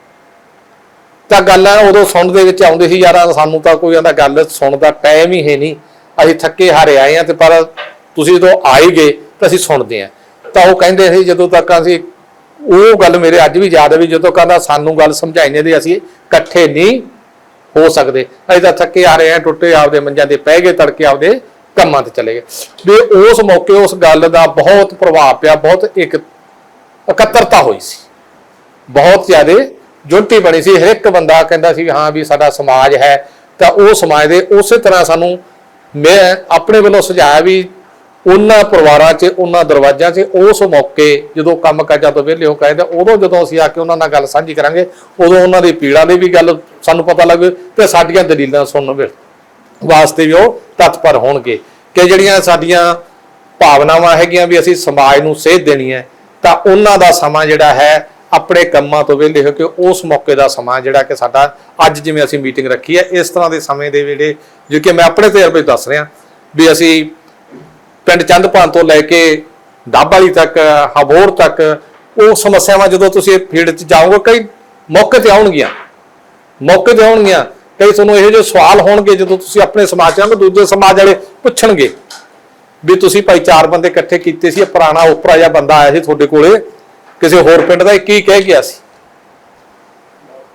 Speaker 8: ਤਾਂ ਗੱਲਾਂ ਉਦੋਂ ਸੁਣਨ ਦੇ ਵਿੱਚ ਆਉਂਦੇ ਸੀ, ਯਾਰ, ਸਾਨੂੰ ਤਾਂ ਕੋਈ ਕਹਿੰਦਾ ਗੱਲ ਸੁਣਨ ਦਾ ਟਾਈਮ ਹੀ ਹੈ ਨਹੀਂ, ਅਸੀਂ ਥੱਕੇ ਹਾਰੇ ਆਏ ਆ ਤੇ ਪਰ ਤੁਸੀਂ ਜਦੋਂ ਆ ਗਏ ਤਾਂ ਅਸੀਂ ਸੁਣਦੇ ਆ। ਤਾਂ ਉਹ ਕਹਿੰਦੇ ਸੀ ਜਦੋਂ ਤੱਕ ਅਸੀਂ ਉਹ ਗੱਲ ਮੇਰੇ ਅੱਜ ਵੀ ਯਾਦ ਹੈ ਵੀ ਜਦੋਂ ਕਹਿੰਦਾ ਸਾਨੂੰ ਗੱਲ ਸਮਝਾਈ ਨਹੀਂ ਦੀ, ਅਸੀਂ ਇਕੱਠੇ ਨਹੀਂ ਹੋ ਸਕਦੇ। ਅਸੀਂ ਤਾਂ ਥੱਕੇ ਆ ਰਹੇ ਆ, ਟੁੱਟੇ ਆਪਦੇ ਮੰਜਾਂ ਦੇ ਪੈ ਗਏ, ਤੜਕੇ ਆਪਦੇ ਕੰਮਾਂ ਤੇ ਚਲੇ ਗਏ। ਵੀ ਉਸ ਮੌਕੇ ਉਸ ਗੱਲ ਦਾ ਬਹੁਤ ਪ੍ਰਭਾਵ ਪਿਆ, ਬਹੁਤ ਇੱਕ ਇਕੱਤਰਤਾ ਹੋਈ ਸੀ। ਬਹੁਤ ਜ਼ਿਆਦਾ ਜੁਨਟੀ ਬਣੀ ਸੀ। ਹਰ ਇੱਕ ਬੰਦਾ ਕਹਿੰਦਾ ਸੀ ਵੀ ਹਾਂ ਵੀ ਸਾਡਾ ਸਮਾਜ ਹੈ। ਤਾਂ ਉਹ ਸਮਾਜ ਦੇ ਉਸੇ ਤਰ੍ਹਾਂ ਸਾਨੂੰ ਮੈਂ ਆਪਣੇ ਵੱਲੋਂ ਸੁਝਾਇਆ ਵੀ ਉਹਨਾਂ ਪਰਿਵਾਰਾਂ 'ਚ, ਉਹਨਾਂ ਦਰਵਾਜ਼ਿਆਂ 'ਚ ਉਸ ਮੌਕੇ ਜਦੋਂ ਕੰਮ ਕਾਜਾਂ ਤੋਂ ਵਿਹਲੇ ਹੋ ਕਹਿੰਦੇ ਉਦੋਂ ਜਦੋਂ ਅਸੀਂ ਆ ਕੇ ਉਹਨਾਂ ਨਾਲ ਗੱਲ ਸਾਂਝੀ ਕਰਾਂਗੇ, ਉਦੋਂ ਉਹਨਾਂ ਦੀ ਪੀੜਾਂ ਦੀ ਵੀ ਗੱਲ ਸਾਨੂੰ ਪਤਾ ਲੱਗੇ ਤੇ ਸਾਡੀਆਂ ਦਲੀਲਾਂ ਸੁਣਨ ਵੇ ਵਾਸਤੇ ਵੀ ਉਹ ਤਤਪਰ ਹੋਣਗੇ ਕਿ ਜਿਹੜੀਆਂ ਸਾਡੀਆਂ ਭਾਵਨਾਵਾਂ ਹੈਗੀਆਂ ਵੀ ਅਸੀਂ ਸਮਾਜ ਨੂੰ ਸੇਧ ਦੇਣੀ ਹੈ, ਤਾਂ ਉਹਨਾਂ ਦਾ ਸਮਾਂ ਜਿਹੜਾ ਹੈ, ਆਪਣੇ ਕੰਮਾਂ ਤੋਂ ਵਿਹਲੇ ਹੋ ਕੇ ਉਸ ਮੌਕੇ ਦਾ ਸਮਾਂ ਜਿਹੜਾ ਕਿ ਸਾਡਾ ਅੱਜ ਜਿਵੇਂ ਅਸੀਂ ਮੀਟਿੰਗ ਰੱਖੀ ਹੈ, ਇਸ ਤਰ੍ਹਾਂ ਦੇ ਸਮੇਂ ਦੇ ਵੇਲੇ ਜੋ ਕਿ ਮੈਂ ਆਪਣੇ ਤਜਰਬੇ ਦੱਸ ਰਿਹਾ ਵੀ ਅਸੀਂ ਪਿੰਡ ਚੰਦਪਾਨ ਤੋਂ ਲੈ ਕੇ ਡੱਬ ਵਾਲੀ ਤੱਕ, ਹਬੋਰ ਤੱਕ, ਉਹ ਸਮੱਸਿਆਵਾਂ ਜਦੋਂ ਤੁਸੀਂ ਫੀਲਡ 'ਚ ਜਾਓਗੇ, ਕਈ ਮੌਕੇ ਤੇ ਆਉਣਗੀਆਂ। ਮੌਕੇ ਤੇ ਆਉਣਗੀਆਂ, ਕਈ ਤੁਹਾਨੂੰ ਇਹੋ ਜਿਹੇ ਸਵਾਲ ਹੋਣਗੇ ਜਦੋਂ ਤੁਸੀਂ ਆਪਣੇ ਸਮਾਜ 'ਚ ਆਓਗੇ ਦੂਜੇ ਸਮਾਜ ਵਾਲੇ ਪੁੱਛਣਗੇ ਵੀ ਤੁਸੀਂ ਭਾਈ ਚਾਰ ਬੰਦੇ ਇਕੱਠੇ ਕੀਤੇ ਸੀ, ਇਹ ਪੁਰਾਣਾ ਉਪਰਾ ਜਿਹਾ ਬੰਦਾ ਆਇਆ ਸੀ ਤੁਹਾਡੇ ਕੋਲੇ, ਕਿਸੇ ਹੋਰ ਪਿੰਡ ਦਾ, ਇਹ ਕੀ ਕਹਿ ਗਿਆ ਸੀ?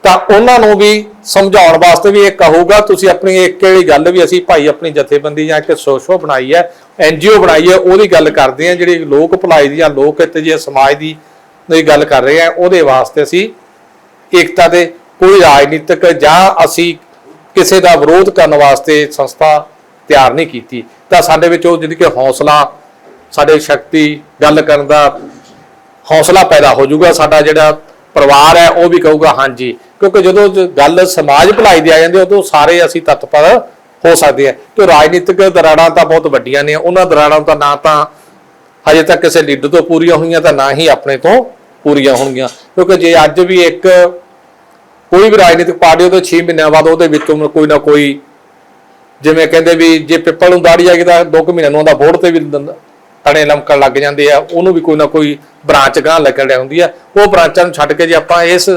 Speaker 8: ਤਾਂ ਉਹਨਾਂ ਨੂੰ ਵੀ ਸਮਝਾਉਣ ਵਾਸਤੇ ਵੀ ਇਹ ਕਹੂਗਾ, ਤੁਸੀਂ ਆਪਣੀ ਇੱਕ ਕਿਹੜੀ ਗੱਲ ਵੀ ਅਸੀਂ ਭਾਈ ਆਪਣੀ ਜਥੇਬੰਦੀ ਜਾਂ ਇੱਕ ਸੋਸ਼ੋ ਬਣਾਈ ਹੈ ਐਨਜੀਓ ਬਣਾਈ ਹੈ, ਉਹਦੀ ਗੱਲ ਕਰਦੇ ਆ ਜਿਹੜੀ ਲੋਕ ਭਲਾਈ ਦੀ ਜਾਂ ਲੋਕ ਹਿੱਤ ਦੀ ਸਮਾਜ ਦੀ ਦੀ ਗੱਲ ਕਰ ਰਹੇ ਆ ਉਹਦੇ ਵਾਸਤੇ ਅਸੀਂ ਏਕਤਾ ਦੇ ਕੋਈ ਰਾਜਨੀਤਿਕ ਜਾਂ ਅਸੀਂ ਕਿਸੇ ਦਾ ਵਿਰੋਧ ਕਰਨ ਵਾਸਤੇ ਸੰਸਥਾ ਤਿਆਰ ਨਹੀਂ ਕੀਤੀ। ਤਾਂ ਸਾਡੇ ਵਿੱਚ ਉਹ ਜਿਹੜੀ ਕਿ ਹੌਸਲਾ, ਸਾਡੇ ਸ਼ਕਤੀ ਗੱਲ ਕਰਨ ਦਾ ਹੌਸਲਾ ਪੈਦਾ ਹੋ ਜਾਊਗਾ, ਸਾਡਾ ਜਿਹੜਾ ਪਰਿਵਾਰ ਹੈ, ਉਹ ਵੀ ਕਹੂਗਾ, ਹਾਂਜੀ ਕਿਉਂਕਿ ਜਦੋਂ ਗੱਲ ਸਮਾਜ ਭਲਾਈ ਦੀ ਆ ਜਾਂਦੀ ਉਦੋਂ ਸਾਰੇ ਅਸੀਂ ਤਤਪਰ ਹੋ ਸਕਦੇ ਆ। ਕਿ ਰਾਜਨੀਤਿਕ ਦਰਾੜਾਂ ਤਾਂ ਬਹੁਤ ਵੱਡੀਆਂ ਨੇ, ਉਹਨਾਂ ਦਰਾੜਾਂ ਤਾਂ ਨਾ ਤਾਂ ਹਜੇ ਤੱਕ ਕਿਸੇ ਲੀਡਰ ਤੋਂ ਪੂਰੀਆਂ ਹੋਈਆਂ ਤਾਂ ਨਾ ਹੀ ਆਪਣੇ ਤੋਂ ਪੂਰੀਆਂ ਹੋਣਗੀਆਂ। ਕਿਉਂਕਿ ਜੇ ਅੱਜ ਵੀ ਇੱਕ ਕੋਈ ਵੀ ਰਾਜਨੀਤਿਕ ਪਾਰਟੀ ਉਹਦੇ 6 ਮਹੀਨਿਆਂ ਬਾਅਦ ਉਹਦੇ ਵਿੱਚੋਂ ਕੋਈ ਨਾ ਕੋਈ, ਜਿਵੇਂ ਕਹਿੰਦੇ ਵੀ ਜੇ ਪਿੱਪਲ ਨੂੰ ਦਾੜੀ ਆ ਗਈ ਤਾਂ 2 ਮਹੀਨਿਆਂ ਨੂੰ ਉਹਦਾ ਵੋਟ ਤੇ ਵੀ ਤਣੇ ਲਮਕਣ ਲੱਗ ਜਾਂਦੇ ਆ। ਉਹਨੂੰ ਵੀ ਕੋਈ ਨਾ ਕੋਈ ਬ੍ਰਾਂਚ ਗਾਂ ਲੱਗਣ ਲੱਗ ਹੁੰਦੀ ਆ। ਉਹ ਬ੍ਰਾਂਚਾਂ ਨੂੰ ਛੱਡ ਕੇ ਜੇ ਆਪਾਂ ਇਸ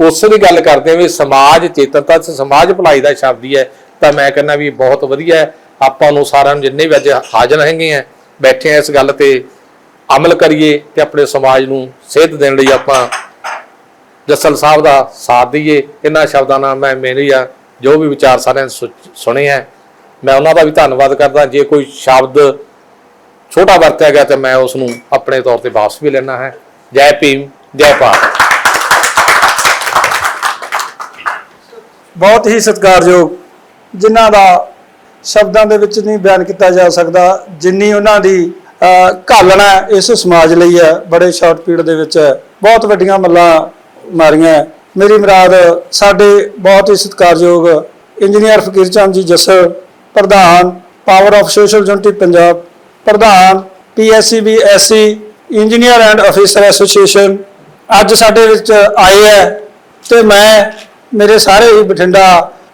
Speaker 8: ਉਸ ਦੀ ਗੱਲ ਕਰਦੇ ਹਾਂ ਵੀ ਸਮਾਜ ਚੇਤਨਤਾ ਤੇ ਸਮਾਜ ਭਲਾਈ ਦਾ ਸ਼ਬਦ ਹੀ ਹੈ ਤਾਂ ਮੈਂ ਕਹਿੰਦਾ ਵੀ ਬਹੁਤ ਵਧੀਆ ਹੈ। ਆਪਾਂ ਨੂੰ ਸਾਰਿਆਂ ਨੂੰ ਜਿੰਨੇ ਵੀ ਅੱਜ ਹਾਜ਼ਰ ਹੈਗੇ ਆ, ਬੈਠੇ ਆ ਇਸ ਗੱਲ ਤੇ ਅਮਲ ਕਰੀਏ ਤੇ ਆਪਣੇ ਸਮਾਜ ਨੂੰ ਸੇਧ ਦੇਣ ਲਈ ਆਪਾਂ ਜੱਸਲ ਸਾਹਿਬ ਦਾ ਸਾਥ ਦਈਏ। ਇਹਨਾਂ ਸ਼ਬਦਾਂ ਨਾਲ ਮੈਂ ਮੇਰੀ ਆ, ਜੋ ਵੀ ਵਿਚਾਰ ਸਾਰਿਆਂ ਨੇ ਸੁ- ਸੁਣੇ ਆ। ਮੈਂ ਉਹਨਾਂ ਦਾ ਵੀ ਧੰਨਵਾਦ ਕਰਦਾ। ਜੇ ਕੋਈ ਸ਼ਬਦ ਛੋਟਾ ਵਰਤਿਆ ਗਿਆ ਤੇ ਮੈਂ ਉਸ ਨੂੰ ਆਪਣੇ ਤੌਰ ਤੇ ਵਾਪਸ ਵੀ ਲੈਣਾ ਹੈ। ਜੈ ਭੀਮ, ਜੈ ਭਾਰਤ।
Speaker 14: ਬਹੁਤ ਹੀ ਸਤਿਕਾਰਯੋਗ, ਜਿਨ੍ਹਾਂ ਦਾ ਸ਼ਬਦਾਂ ਦੇ ਵਿੱਚ ਨਹੀਂ ਬਿਆਨ ਕੀਤਾ ਜਾ ਸਕਦਾ, ਜਿੰਨੀ ਉਹਨਾਂ ਦੀ ਘਾਲਣਾ ਇਸ ਸਮਾਜ ਲਈ ਹੈ, ਬੜੇ ਸ਼ਾਰਟ ਪੀਰੀਅਡ ਦੇ ਵਿੱਚ ਬਹੁਤ ਵੱਡੀਆਂ ਮੱਲਾਂ ਮਾਰੀਆਂ ਮੇਰੀ ਮੁਰਾਦ, ਸਾਡੇ ਬਹੁਤ ਹੀ ਸਤਿਕਾਰਯੋਗ ਇੰਜੀਨੀਅਰ ਫਕੀਰ ਚੰਦ ਜੀ ਜੱਸਲ ਪ੍ਰਧਾਨ power of social unity Punjab, ਪ੍ਰਧਾਨ PSCB SC engineer and officer association ਅੱਜ ਸਾਡੇ ਵਿੱਚ ਆਏ ਹੈ, ਤੇ ਮੈਂ ਮੇਰੇ ਸਾਰੇ ਹੀ ਬਠਿੰਡਾ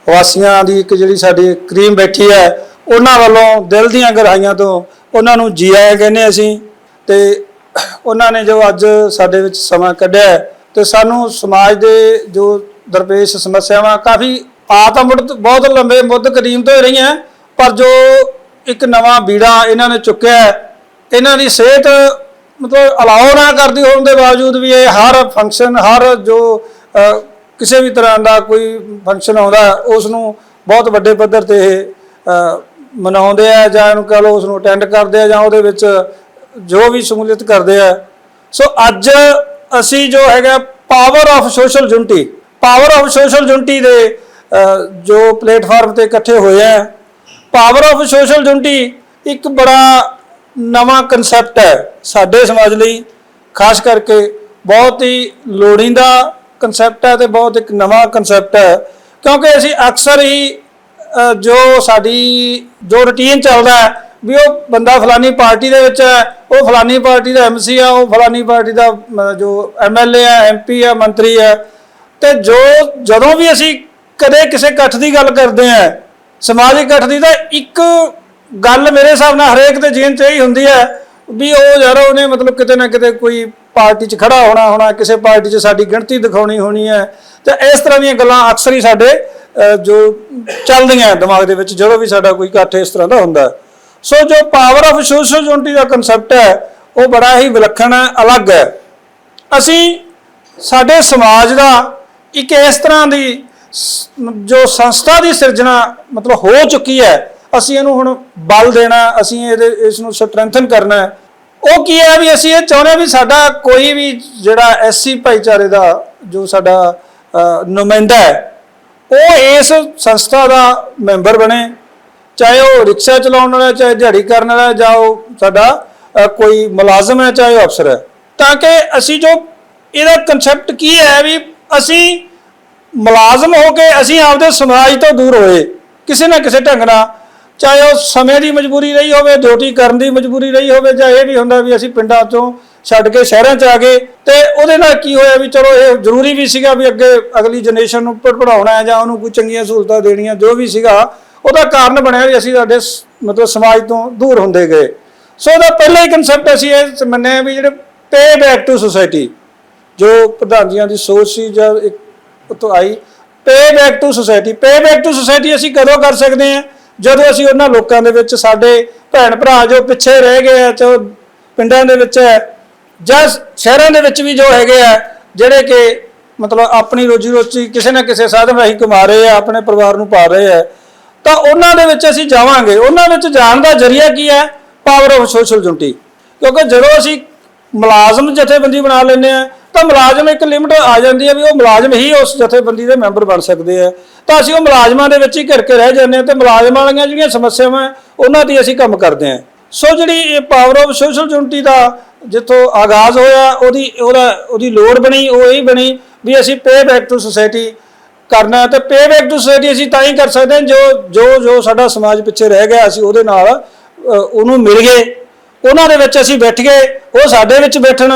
Speaker 14: ਵਾਸੀਆਂ ਦੀ ਇੱਕ ਜਿਹੜੀ ਸਾਡੀ ਕਰੀਮ ਬੈਠੀ ਹੈ, ਉਹਨਾਂ ਵੱਲੋਂ ਦਿਲ ਦੀਆਂ ਗਹਿਰਾਈਆਂ ਤੋਂ ਉਹਨਾਂ ਨੂੰ ਜੀ ਆਇਆਂ ਕਹਿੰਦੇ ਅਸੀਂ ਤੇ ਉਹਨਾਂ ਨੇ ਜੋ ਅੱਜ ਸਾਡੇ ਵਿੱਚ ਸਮਾਂ ਕੱਢਿਆ ਹੈ ਤੇ ਸਾਨੂੰ ਸਮਾਜ ਦੇ ਜੋ ਦਰਪੇਸ਼ ਸਮੱਸਿਆਵਾਂ ਕਾਫੀ ਆ ਤਾਂ ਮੁੱਢ ਬਹੁਤ ਲੰਬੇ ਮੁੱਦ ਕਰੀਮ ਤੋਂ ਹੀ ਰਹੀਆਂ ਪਰ ਜੋ ਇੱਕ ਨਵਾਂ ਬੀੜਾ ਇਹਨਾਂ ਨੇ ਚੁੱਕਿਆ ਇਹਨਾਂ ਦੀ ਸਿਹਤ ਮਤਲਬ ਅਲਾਉ ਨਾ ਕਰਦੀ ਹੋਣ ਦੇ ਬਾਵਜੂਦ ਵੀ ਇਹ ਹਰ ਫੰਕਸ਼ਨ ਹਰ ਜੋ ਕਿਸੇ ਵੀ ਤਰ੍ਹਾਂ ਦਾ ਕੋਈ ਫੰਕਸ਼ਨ ਆਉਂਦਾ ਉਸ ਨੂੰ ਬਹੁਤ ਵੱਡੇ ਪੱਧਰ ਤੇ ਇਹ ਮਨਾਉਂਦੇ ਆ ਜਾਂ ਇਹਨੂੰ ਕਹ ਲਓ ਉਸ ਨੂੰ ਅਟੈਂਡ ਕਰਦੇ ਆ ਜਾਂ ਉਹਦੇ ਵਿੱਚ ਜੋ ਵੀ ਸ਼ਮੂਲੀਅਤ ਕਰਦੇ ਆ। ਸੋ ਅੱਜ ਅਸੀਂ ਜੋ ਹੈਗਾ power of social unity power of social unity ਦੇ ਜੋ ਪਲੇਟਫਾਰਮ ਤੇ ਇਕੱਠੇ ਹੋਏ ਆ ਪਾਵਰ ਆਫ ਸੋਸ਼ਲ ਯੂਨਿਟੀ ਇੱਕ ਬੜਾ ਨਵਾਂ ਕਨਸੈਪਟ ਹੈ ਸਾਡੇ ਸਮਾਜ ਲਈ, ਖਾਸ ਕਰਕੇ ਬਹੁਤ ਹੀ ਲੋੜੀਂਦਾ ਕਨਸੈਪਟ ਹੈ ਤੇ ਬਹੁਤ ਇੱਕ ਨਵਾਂ ਕਨਸੈਪਟ ਹੈ। ਕਿਉਂਕਿ ਅਸੀਂ ਅਕਸਰ ਹੀ ਜੋ ਸਾਡੀ ਜੋ ਰੁਟੀਨ ਚੱਲਦਾ ਹੈ ਵੀ ਉਹ ਬੰਦਾ ਫਲਾਨੀ ਪਾਰਟੀ ਦੇ ਵਿੱਚ ਹੈ ਉਹ ਫਲਾਨੀ ਪਾਰਟੀ ਦਾ ਐਮਸੀ ਆ ਉਹ ਫਲਾਨੀ ਪਾਰਟੀ ਦਾ ਅ, ਜੋ ਐਮਐਲਏ ਆ ਐਮਪੀ ਆ ਮੰਤਰੀ ਆ ਤੇ ਜੋ ਜਦੋਂ ਵੀ ਅਸੀਂ ਕਦੇ ਕਿਸੇ ਇਕੱਠ ਦੀ ਗੱਲ ਕਰਦੇ ਆ ਸਮਾਜਿਕ ਇਕੱਠ ਦੀ ਤਾਂ ਇੱਕ ਗੱਲ ਮੇਰੇ ਹਿਸਾਬ ਨਾਲ ਹਰੇਕ ਦੇ ਜੀਵਨ 'ਚ ਇਹੀ ਹੁੰਦੀ ਹੈ ਵੀ ਉਹ ਯਾਰ ਉਹਨੇ ਮਤਲਬ ਕਿਤੇ ਨਾ ਕਿਤੇ ਕੋਈ ਪਾਰਟੀ 'ਚ ਖੜਾ ਹੋਣਾ ਹੋਣਾ, ਕਿਸੇ ਪਾਰਟੀ 'ਚ ਸਾਡੀ ਗਿਣਤੀ ਦਿਖਾਉਣੀ ਹੋਣੀ ਹੈ, ਤੇ ਇਸ ਤਰ੍ਹਾਂ ਦੀਆਂ ਗੱਲਾਂ ਅਕਸਰ ਹੀ ਸਾਡੇ ਜੋ ਚੱਲਦੀਆਂ ਦਿਮਾਗ ਦੇ ਵਿੱਚ, ਜਦੋਂ ਵੀ ਸਾਡਾ ਕੋਈ ਇਕੱਠ ਇਸ ਤਰ੍ਹਾਂ ਦਾ ਹੁੰਦਾ। ਸੋ ਜੋ ਪਾਵਰ ਆਫ ਸੋਸ਼ਲ ਯੂਨਿਟੀ ਦਾ ਕਨਸੈਪਟ ਹੈ, ਉਹ ਬੜਾ ਹੀ ਵਿਲੱਖਣ ਹੈ ਅਲੱਗ ਹੈ। ਅਸੀਂ ਸਾਡੇ ਸਮਾਜ ਦਾ ਇੱਕ ਇਸ ਤਰ੍ਹਾਂ ਦੀ ਜੋ ਸੰਸਥਾ ਦੀ ਸਿਰਜਣਾ ਮਤਲਬ ਹੋ ਚੁੱਕੀ ਹੈ, ਅਸੀਂ ਇਹਨੂੰ ਹੁਣ ਬਲ ਦੇਣਾ, ਅਸੀਂ ਇਹਦੇ, ਇਸ ਨੂੰ ਸਟਰੈਂਥਨ ਕਰਨਾ ਹੈ। ਉਹ ਕੀ ਹੈ ਵੀ ਅਸੀਂ ਇਹ ਚਾਹੁੰਦੇ ਹਾਂ ਵੀ ਸਾਡਾ ਕੋਈ ਵੀ ਜਿਹੜਾ ਐਸਸੀ ਭਾਈਚਾਰੇ ਦਾ ਜੋ ਸਾਡਾ ਨੁਮਾਇੰਦਾ ਹੈ, ਉਹ ਇਸ ਸੰਸਥਾ ਦਾ ਮੈਂਬਰ ਬਣੇ। ਚਾਹੇ ਉਹ ਰਿਕਸ਼ਾ ਚਲਾਉਣ ਵਾਲਾ ਚਾਹੇ ਦਿਹਾੜੀ ਕਰਨ ਵਾਲਾ ਜਾਂ ਉਹ ਸਾਡਾ ਕੋਈ ਮੁਲਾਜ਼ਮ ਹੈ, ਚਾਹੇ ਉਹ ਅਫਸਰ ਹੈ। ਤਾਂ ਕਿ ਅਸੀਂ ਜੋ ਇਹਦਾ ਕਨਸੈਪਟ ਕੀ ਹੈ ਵੀ ਅਸੀਂ ਮੁਲਾਜ਼ਮ ਹੋ ਕੇ ਅਸੀਂ ਆਪਦੇ ਸਮਾਜ ਤੋਂ ਦੂਰ ਹੋਏ, ਕਿਸੇ ਨਾ ਕਿਸੇ ਢੰਗ ਨਾਲ ਚਾਹੇ ਉਹ ਸਮੇਂ ਦੀ ਮਜਬੂਰੀ ਰਹੀ ਹੋਵੇ, ਡਿਊਟੀ ਕਰਨ ਦੀ ਮਜਬੂਰੀ ਰਹੀ ਹੋਵੇ, ਜਾਂ ਇਹ ਵੀ ਹੁੰਦਾ ਵੀ ਅਸੀਂ ਪਿੰਡਾਂ ਤੋਂ ਛੱਡ ਕੇ ਸ਼ਹਿਰਾਂ 'ਚ ਆ ਗਏ ਤੇ ਉਹਦੇ ਨਾਲ ਕੀ ਹੋਇਆ ਵੀ ਚਲੋ ਇਹ ਜ਼ਰੂਰੀ ਵੀ ਸੀਗਾ ਵੀ ਅੱਗੇ ਅਗਲੀ ਜਨਰੇਸ਼ਨ ਨੂੰ ਪੜ੍ਹ- ਪੜ੍ਹਾਉਣਾ ਹੈ ਜਾਂ ਉਹਨੂੰ ਕੋਈ ਚੰਗੀਆਂ ਸਹੂਲਤਾਂ ਦੇਣੀਆਂ, ਜੋ ਵੀ ਸੀਗਾ, ਉਹਦਾ ਕਾਰਨ ਬਣਿਆ ਵੀ ਅਸੀਂ ਸਾਡੇ ਸ- ਮਤਲਬ ਸਮਾਜ ਤੋਂ ਦੂਰ ਹੁੰਦੇ ਗਏ। ਸੋ ਉਹਦਾ ਪਹਿਲਾ ਹੀ ਕਨਸੈਪਟ ਅਸੀਂ ਇਹ ਮੰਨਿਆ ਵੀ ਜਿਹੜੇ ਪੇ ਬੈਕ ਟੂ ਸੋਸਾਇਟੀ ਜੋ ਪ੍ਰਧਾਨ ਜੀਆਂ ਦੀ ਸੋਚ ਸੀ ਜਾਂ ਇੱਕ ਉਤੋਂ ਆਈ pay back to society pay back to society ਅਸੀਂ ਕਦੋਂ ਕਰ ਸਕਦੇ ਹਾਂ? ਜਦੋਂ ਅਸੀਂ ਉਹਨਾਂ ਲੋਕਾਂ ਦੇ ਵਿੱਚ ਸਾਡੇ ਭੈਣ ਭਰਾ ਜੋ ਪਿੱਛੇ ਰਹਿ ਗਏ ਆ ਚੋ ਪਿੰਡਾਂ ਦੇ ਵਿੱਚ ਹੈ, ਜਾਂ ਸ਼ਹਿਰਾਂ ਦੇ ਵਿੱਚ ਵੀ ਜੋ ਹੈਗੇ ਆ, ਜਿਹੜੇ ਕਿ ਮਤਲਬ ਆਪਣੀ ਰੋਜੀ ਰੋਟੀ ਕਿਸੇ ਨਾ ਕਿਸੇ ਸਾਧਨ ਰਾਹੀਂ ਕਮਾ ਰਹੇ ਆ, ਆਪਣੇ ਪਰਿਵਾਰ ਨੂੰ ਪਾ ਰਹੇ ਆ, ਤਾਂ ਉਹਨਾਂ ਦੇ ਵਿੱਚ ਅਸੀਂ ਜਾਵਾਂਗੇ। ਉਹਨਾਂ ਵਿੱਚ ਜਾਣ ਦਾ ਜ਼ਰੀਆ ਕੀ ਹੈ? ਪਾਵਰ ਆਫ ਸੋਸ਼ਲ ਯੂਨਿਟੀ ਕਿਉਂਕਿ ਜਦੋਂ ਅਸੀਂ ਮੁਲਾਜ਼ਮ ਜਥੇਬੰਦੀ ਬਣਾ ਲੈਂਦੇ ਆ। ਤਾਂ ਮੁਲਾਜ਼ਮ ਇੱਕ ਲਿਮਟ ਆ ਜਾਂਦੀ ਹੈ ਵੀ ਉਹ ਮੁਲਾਜ਼ਮ ਹੀ ਉਸ ਜਥੇਬੰਦੀ ਦੇ ਮੈਂਬਰ ਬਣ ਸਕਦੇ ਆ। ਤਾਂ ਅਸੀਂ ਉਹ ਮੁਲਾਜ਼ਮਾਂ ਦੇ ਵਿੱਚ ਹੀ ਘਿਰ ਕੇ ਰਹਿ ਜਾਂਦੇ ਆ ਤੇ ਮੁਲਾਜ਼ਮਾਂ ਵਾਲੀਆਂ ਜਿਹੜੀਆਂ ਸਮੱਸਿਆਵਾਂ, ਉਹਨਾਂ ਦੀ ਅਸੀਂ ਕੰਮ ਕਰਦੇ ਆ। ਸੋ ਜਿਹੜੀ ਇਹ ਪਾਵਰ ਆਫ ਸੋਸ਼ਲ ਯੂਨਿਟੀ ਦਾ ਜਿੱਥੋਂ ਆਗਾਜ਼ ਹੋਇਆ, ਉਹਦੀ, ਉਹਦਾ, ਉਹਦੀ ਲੋੜ ਬਣੀ, ਉਹ ਇਹ ਬਣੀ ਵੀ ਅਸੀਂ ਪੇ ਬੈਕ ਟੂ ਸੋਸਾਇਟੀ ਕਰਨਾ ਹੈ। ਤੇ ਪੇ ਬੈਕ ਟੂ ਸੋਸਾਇਟੀ ਅਸੀਂ ਤਾਂ ਹੀ ਕਰ ਸਕਦੇ ਹਾਂ ਜੋ ਜੋ ਜੋ ਸਾਡਾ ਸਮਾਜ ਪਿੱਛੇ ਰਹਿ ਗਿਆ, ਅਸੀਂ ਉਹਦੇ ਨਾਲ ਉਹਨੂੰ ਮਿਲ ਗਏ। ਉਹਨਾਂ ਦੇ ਵਿੱਚ ਅਸੀਂ ਬੈਠ ਗਏ, ਉਹ ਸਾਡੇ ਵਿੱਚ ਬੈਠਣ।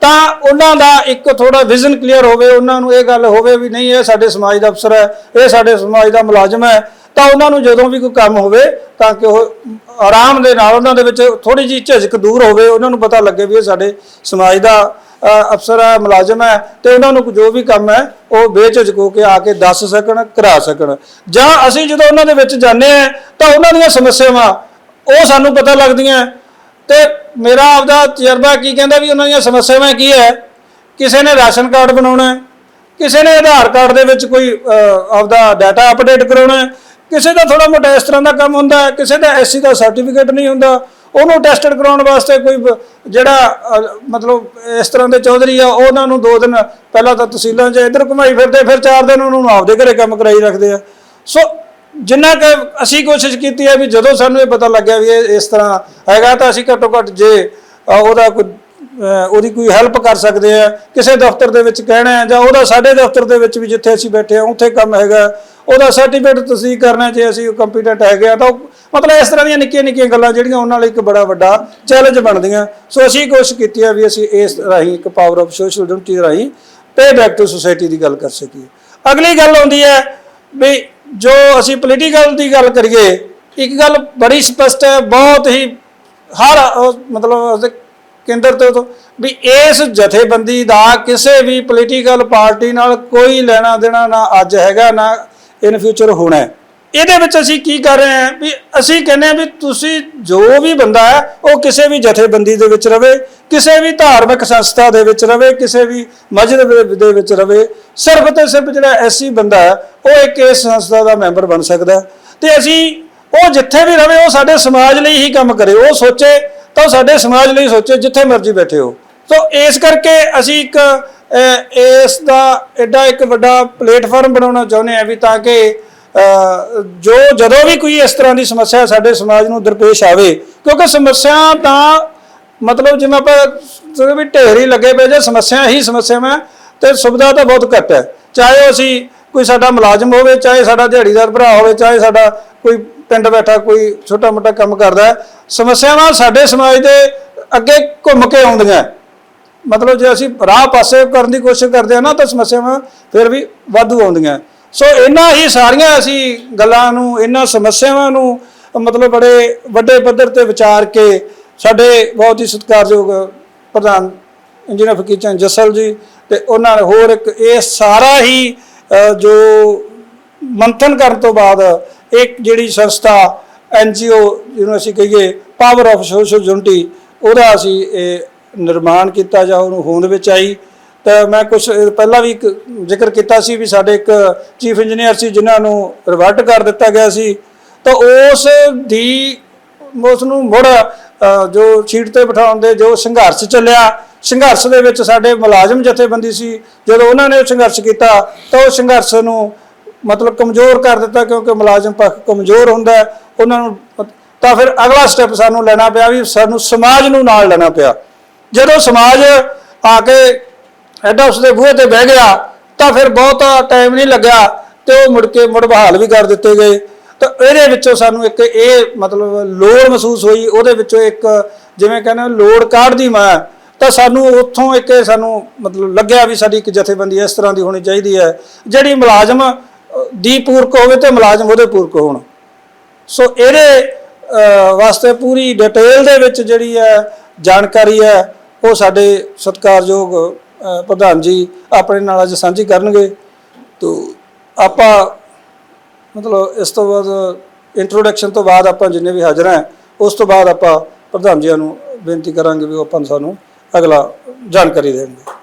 Speaker 14: ਤਾਂ ਉਹਨਾਂ ਦਾ ਇੱਕ ਥੋੜਾ ਵਿਜ਼ਨ ਕਲੀਅਰ ਹੋਵੇ, ਉਹਨਾਂ ਨੂੰ ਇਹ ਗੱਲ ਹੋਵੇ ਵੀ ਨਹੀਂ, ਇਹ ਸਾਡੇ ਸਮਾਜ ਦਾ ਅਫਸਰ ਹੈ, ਇਹ ਸਾਡੇ ਸਮਾਜ ਦਾ ਮੁਲਾਜ਼ਮ ਹੈ। ਤਾਂ ਉਹਨਾਂ ਨੂੰ ਜਦੋਂ ਵੀ ਕੋਈ ਕੰਮ ਹੋਵੇ, ਤਾਂ ਕਿ ਉਹ ਆਰਾਮ ਦੇ ਨਾਲ ਉਹਨਾਂ ਦੇ ਵਿੱਚ ਥੋੜੀ ਜਿਹੀ ਝਿਜਕ ਦੂਰ ਹੋਵੇ, ਉਹਨਾਂ ਨੂੰ ਪਤਾ ਲੱਗੇ ਵੀ ਇਹ ਸਾਡੇ ਸਮਾਜ ਦਾ ਅਫਸਰ ਹੈ, ਮੁਲਾਜ਼ਮ ਹੈ। ਤੇ ਉਹਨਾਂ ਨੂੰ ਜੋ ਵੀ ਕੰਮ ਹੈ, ਉਹ ਬੇਝਿਜਕ ਹੋ ਕੇ ਆ ਕੇ ਦੱਸ ਸਕਣ, ਕਰਾ ਸਕਣ। ਜਾਂ ਅਸੀਂ ਜਦੋਂ ਉਹਨਾਂ ਦੇ ਵਿੱਚ ਜਾਂਦੇ ਆ ਤਾਂ ਉਹਨਾਂ ਦੀਆਂ ਸਮੱਸਿਆਵਾਂ, ਉਹ ਸਾਨੂੰ ਪਤਾ ਲੱਗਦੀਆਂ। ਤੇ ਮੇਰਾ ਆਪਦਾ ਤਜਰਬਾ ਕੀ ਕਹਿੰਦਾ ਵੀ ਉਹਨਾਂ ਦੀਆਂ ਸਮੱਸਿਆਵਾਂ ਕੀ ਹੈ? ਕਿਸੇ ਨੇ ਰਾਸ਼ਨ ਕਾਰਡ ਬਣਾਉਣਾ ਹੈ, ਕਿਸੇ ਨੇ ਆਧਾਰ ਕਾਰਡ ਦੇ ਵਿੱਚ ਕੋਈ ਆਪਦਾ ਡਾਟਾ ਅਪਡੇਟ ਕਰਾਉਣਾ ਹੈ, ਕਿਸੇ ਦਾ ਥੋੜਾ ਮੋਟਾ ਇਸ ਤਰ੍ਹਾਂ ਦਾ ਕੰਮ ਹੁੰਦਾ ਹੈ, ਕਿਸੇ ਦਾ ਐਸਸੀ ਦਾ ਸਰਟੀਫਿਕੇਟ ਨਹੀਂ ਹੁੰਦਾ, ਉਹਨੂੰ ਟੈਸਟਡ ਕਰਾਉਣ ਵਾਸਤੇ ਕੋਈ ਜਿਹੜਾ ਮਤਲਬ ਇਸ ਤਰ੍ਹਾਂ ਦੇ ਚੌਧਰੀ ਆ, ਉਹਨਾਂ ਨੂੰ ਦੋ ਦਿਨ ਪਹਿਲਾਂ ਤਾਂ ਤਹਿਸੀਲਾਂ 'ਚ ਇੱਧਰ ਘੁਮਾਈ ਫਿਰਦੇ, ਫਿਰ ਚਾਰ ਦਿਨ ਉਹਨਾਂ ਨੂੰ ਆਪਦੇ ਘਰੇ ਕੰਮ ਕਰਾਈ ਰੱਖਦੇ ਆ। ਸੋ ਜਿੰਨਾ ਕਿ ਅਸੀਂ ਕੋਸ਼ਿਸ਼ ਕੀਤੀ ਹੈ ਵੀ ਜਦੋਂ ਸਾਨੂੰ ਇਹ ਪਤਾ ਲੱਗਿਆ ਵੀ ਇਹ ਇਸ ਤਰ੍ਹਾਂ ਹੈਗਾ ਤਾਂ ਅਸੀਂ ਘੱਟੋ ਘੱਟ ਜੇ ਉਹਦਾ ਕੋਈ ਉਹਦੀ ਕੋਈ ਹੈਲਪ ਕਰ ਸਕਦੇ ਆ ਕਿਸੇ ਦਫ਼ਤਰ ਦੇ ਵਿੱਚ ਕਹਿਣਾ ਜਾਂ ਉਹਦਾ ਸਾਡੇ ਦਫ਼ਤਰ ਦੇ ਵਿੱਚ ਵੀ ਜਿੱਥੇ ਅਸੀਂ ਬੈਠੇ ਆ ਉੱਥੇ ਕੰਮ ਹੈਗਾ, ਉਹਦਾ ਸਰਟੀਫਿਕੇਟ ਤੁਸੀਂ ਕਰਨਾ ਜੇ ਅਸੀਂ ਕੰਪੀਟੈਂਟ ਹੈਗੇ ਆ, ਤਾਂ ਉਹ- ਮਤਲਬ ਇਸ ਤਰ੍ਹਾਂ ਦੀਆਂ ਨਿੱਕੀਆਂ ਨਿੱਕੀਆਂ ਗੱਲਾਂ ਜਿਹੜੀਆਂ ਉਹਨਾਂ ਲਈ ਇੱਕ ਬੜਾ ਵੱਡਾ ਚੈਲੰਜ ਬਣਦੀਆਂ। ਸੋ ਅਸੀਂ ਕੋਸ਼ਿਸ਼ ਕੀਤੀ ਹੈ ਵੀ ਅਸੀਂ ਇਸ ਰਾਹੀਂ ਇੱਕ ਪਾਵਰ ਆਫ ਸੋਸ਼ਲ ਯੂਨਿਟੀ ਰਾਹੀਂ ਪੇ ਬੈਕ ਟੂ ਸੋਸਾਇਟੀ ਦੀ ਗੱਲ ਕਰ ਸਕੀਏ। ਅਗਲੀ ਗੱਲ ਆਉਂਦੀ ਹੈ ਵੀ ਜੋ ਅਸੀਂ ਪੋਲੀਟੀਕਲ ਦੀ ਗੱਲ ਕਰੀਏ, ਇੱਕ ਗੱਲ ਬੜੀ ਸਪਸ਼ਟ ਹੈ, ਬਹੁਤ ਹੀ ਹਰ, ਉਹ ਮਤਲਬ ਕੇਂਦਰ ਤੋਂ ਵੀ ਇਸ ਜਥੇਬੰਦੀ ਦਾ ਕਿਸੇ ਵੀ ਪੋਲੀਟੀਕਲ ਪਾਰਟੀ ਨਾਲ ਕੋਈ ਲੈਣਾ ਦੇਣਾ ਨਾ ਅੱਜ ਹੈਗਾ, ਨਾ ਇਨ ਫਿਊਚਰ ਹੋਣਾ ਹੈ। ਇਹਦੇ ਵਿੱਚ ਅਸੀਂ ਕੀ ਕਰ ਰਹੇ ਹਾਂ, ਵੀ ਅਸੀਂ ਕਹਿੰਦੇ ਹਾਂ ਵੀ ਤੁਸੀਂ ਜੋ ਵੀ ਬੰਦਾ ਹੈ, ਉਹ ਕਿਸੇ ਵੀ ਜਥੇਬੰਦੀ ਦੇ ਵਿੱਚ ਰਵੇ ਕਿਸੇ ਵੀ ਧਾਰਮਿਕ ਸੰਸਥਾ ਦੇ ਵਿੱਚ ਰਵੇ, ਕਿਸੇ ਵੀ ਮਸਜਿਦ ਦੇ- ਵਿੱਚ ਰਵੇ, ਸਿਰਫ ਤੇ ਸਿਰਫ ਜਿਹੜਾ ਐਸੀ ਬੰਦਾ ਉਹ ਇੱਕ ਇਸ ਸੰਸਥਾ ਦਾ ਮੈਂਬਰ ਬਣ ਸਕਦਾ ਹੈ। ਤੇ ਅਸੀਂ ਉਹ ਜਿੱਥੇ ਵੀ ਰਵੇ, ਉਹ ਸਾਡੇ ਸਮਾਜ ਲਈ ਹੀ ਕੰਮ ਕਰੇ ਉਹ ਸੋਚੇ ਤਾਂ ਉਹ ਸਾਡੇ ਸਮਾਜ ਲਈ ਸੋਚੇ, ਜਿੱਥੇ ਮਰਜ਼ੀ ਬੈਠੇ ਹੋ ਸੋ ਇਸ ਕਰਕੇ ਅਸੀਂ ਇੱਕ ਇਸ ਦਾ ਐਡਾ ਇੱਕ ਵੱਡਾ ਪਲੇਟਫਾਰਮ ਬਣਾਉਣਾ ਚਾਹੁੰਦੇ ਹਾਂ ਵੀ ਤਾਂ ਕਿ ਜੋ ਜਦੋਂ ਵੀ ਕੋਈ ਇਸ ਤਰ੍ਹਾਂ ਦੀ ਸਮੱਸਿਆ ਸਾਡੇ ਸਮਾਜ ਨੂੰ ਦਰਪੇਸ਼ ਆਵੇ, ਕਿਉਂਕਿ ਸਮੱਸਿਆ ਤਾਂ ਮਤਲਬ ਜਿਵੇਂ ਆਪਾਂ ਜਿਹੜੇ ਵੀ ਢੇਰ ਹੀ ਲੱਗੇ ਪਏ ਜੇ ਸਮੱਸਿਆ ਹੀ ਸਮੱਸਿਆਵਾਂ ਤੇ ਸੁਵਿਧਾ ਤਾਂ ਬਹੁਤ ਘੱਟ ਹੈ। ਚਾਹੇ ਉਹ ਅਸੀਂ ਕੋਈ ਸਾਡਾ ਮੁਲਾਜ਼ਮ ਹੋਵੇ, ਚਾਹੇ ਸਾਡਾ ਦਿਹਾੜੀਦਾਰ ਭਰਾ ਹੋਵੇ, ਚਾਹੇ ਸਾਡਾ ਕੋਈ ਪਿੰਡ ਬੈਠਾ ਕੋਈ ਛੋਟਾ ਮੋਟਾ ਕੰਮ ਕਰਦਾ ਸਮੱਸਿਆਵਾਂ ਸਾਡੇ ਸਮਾਜ ਦੇ ਅੱਗੇ ਘੁੰਮ ਕੇ ਆਉਂਦੀਆਂ ਮਤਲਬ ਜੇ ਅਸੀਂ ਰਾਹ ਪਾਸੇ ਕਰਨ ਦੀ ਕੋਸ਼ਿਸ਼ ਕਰਦੇ ਹਾਂ ਨਾ, ਤਾਂ ਸਮੱਸਿਆਵਾਂ ਫਿਰ ਵੀ ਵਾਧੂ ਆਉਂਦੀਆਂ ਸੋ ਇਹਨਾਂ ਹੀ ਸਾਰੀਆਂ ਅਸੀਂ ਗੱਲਾਂ ਨੂੰ ਇਹਨਾਂ ਸਮੱਸਿਆਵਾਂ ਨੂੰ ਮਤਲਬ ਬੜੇ ਵੱਡੇ ਪੱਧਰ ਤੇ ਵਿਚਾਰ ਕੇ ਸਾਡੇ ਬਹੁਤ ਹੀ ਸਤਿਕਾਰਯੋਗ ਪ੍ਰਧਾਨ ਇੰਜੀਨੀਅਰ ਫਕੀਰ ਚੰਦ ਜੱਸਲ ਜੀ ਤੇ ਉਹਨਾਂ ਨੇ ਹੋਰ ਇੱਕ ਇਹ ਸਾਰਾ ਹੀ ਜੋ ਮੰਥਨ ਕਰਨ ਤੋਂ ਬਾਅਦ ਇੱਕ ਜਿਹੜੀ ਸੰਸਥਾ ਐਨਜੀਓ ਜਿਹਨੂੰ ਅਸੀਂ ਕਹੀਏ ਪਾਵਰ ਆਫ ਸੋਸ਼ਲ ਯੂਨਿਟੀ ਉਹਦਾ ਅਸੀਂ ਇਹ ਨਿਰਮਾਣ ਕੀਤਾ ਜਾਂ ਉਹਨੂੰ ਹੋਂਦ ਵਿੱਚ ਆਈ। ਤਾਂ ਮੈਂ ਕੁਝ ਪਹਿਲਾਂ ਵੀ ਇੱਕ ਜ਼ਿਕਰ ਕੀਤਾ ਸੀ ਵੀ ਸਾਡੇ ਇੱਕ ਚੀਫ ਇੰਜੀਨੀਅਰ ਸੀ ਜਿਨ੍ਹਾਂ ਨੂੰ ਰਿਵਰਟ ਕਰ ਦਿੱਤਾ ਗਿਆ ਸੀ। ਤਾਂ ਉਸ ਦੀ ਉਸ ਨੂੰ ਮੁੜ ਜੋ ਸੀਟ ਤੇ ਬਿਠਾਉਣ ਦੇ ਜੋ ਸੰਘਰਸ਼ ਚੱਲਿਆ, ਸੰਘਰਸ਼ ਦੇ ਵਿੱਚ ਸਾਡੇ ਮੁਲਾਜ਼ਮ ਜਥੇਬੰਦੀ ਸੀ, ਜਦੋਂ ਉਹਨਾਂ ਨੇ ਸੰਘਰਸ਼ ਕੀਤਾ, ਤਾਂ ਉਹ ਸੰਘਰਸ਼ ਨੂੰ ਮਤਲਬ ਕਮਜ਼ੋਰ ਕਰ ਦਿੱਤਾ, ਕਿਉਂਕਿ ਮੁਲਾਜ਼ਮ ਪੱਖ ਕਮਜ਼ੋਰ ਹੁੰਦਾ ਉਹਨਾਂ ਨੂੰ ਤਾਂ ਫਿਰ ਅਗਲਾ ਸਟੈਪ ਸਾਨੂੰ ਲੈਣਾ ਪਿਆ ਵੀ ਸਾਨੂੰ ਸਮਾਜ ਨੂੰ ਨਾਲ ਲੈਣਾ ਪਿਆ। ਜਦੋਂ ਸਮਾਜ ਆ ਕੇ ਐਡਾ ਹਾਊਸ ਦੇ ਬੂਹੇ ਤੇ ਬਹਿ ਗਿਆ, ਤਾਂ ਫਿਰ ਬਹੁਤਾ ਟਾਈਮ ਨਹੀਂ ਲੱਗਿਆ, ਤੇ ਉਹ ਮੁੜ ਕੇ ਮੁੜ ਬਹਾਲ ਵੀ ਕਰ ਦਿੱਤੇ ਗਏ। ਤਾਂ ਇਹਦੇ ਵਿੱਚੋਂ ਸਾਨੂੰ ਇੱਕ ਇਹ ਮਤਲਬ ਲੋੜ ਮਹਿਸੂਸ ਹੋਈ, ਉਹਦੇ ਵਿੱਚੋਂ ਇੱਕ ਜਿਵੇਂ ਕਹਿੰਦੇ ਲੋੜ ਕਾਢਦੀ ਮਾਂ, ਤਾਂ ਸਾਨੂੰ ਉੱਥੋਂ ਇੱਕ ਇਹ ਸਾਨੂੰ ਮਤਲਬ ਲੱਗਿਆ ਵੀ ਸਾਡੀ ਇੱਕ ਜਥੇਬੰਦੀ ਇਸ ਤਰ੍ਹਾਂ ਦੀ ਹੋਣੀ ਚਾਹੀਦੀ ਹੈ, ਜਿਹੜੀ ਮੁਲਾਜ਼ਮ ਦੀ ਪੂਰਕ ਹੋਵੇ ਤੇ ਮੁਲਾਜ਼ਮ ਉਹਦੇ ਪੂਰਕ ਹੋਣ। ਸੋ ਇਹਦੇ ਵਾਸਤੇ ਪੂਰੀ ਡਿਟੇਲ ਦੇ ਵਿੱਚ ਜਿਹੜੀ ਹੈ, ਜਾਣਕਾਰੀ ਹੈ, ਉਹ ਸਾਡੇ ਸਤਿਕਾਰਯੋਗ ਪ੍ਰਧਾਨ ਜੀ ਆਪਣੇ ਨਾਲ ਅੱਜ ਸਾਂਝੀ ਕਰਨਗੇ। ਤੋ ਆਪਾਂ ਮਤਲਬ ਇਸ ਤੋਂ ਬਾਅਦ ਇੰਟਰੋਡਕਸ਼ਨ ਤੋਂ ਬਾਅਦ ਆਪਾਂ ਜਿੰਨੇ ਵੀ ਹਾਜ਼ਰ ਹਾਂ, ਉਸ ਤੋਂ ਬਾਅਦ ਆਪਾਂ ਪ੍ਰਧਾਨ ਜੀਆਂ ਨੂੰ ਬੇਨਤੀ ਕਰਾਂਗੇ ਵੀ ਉਹ ਆਪਾਂ ਨੂੰ ਸਾਨੂੰ ਅਗਲਾ ਜਾਣਕਾਰੀ ਦੇਣਗੇ।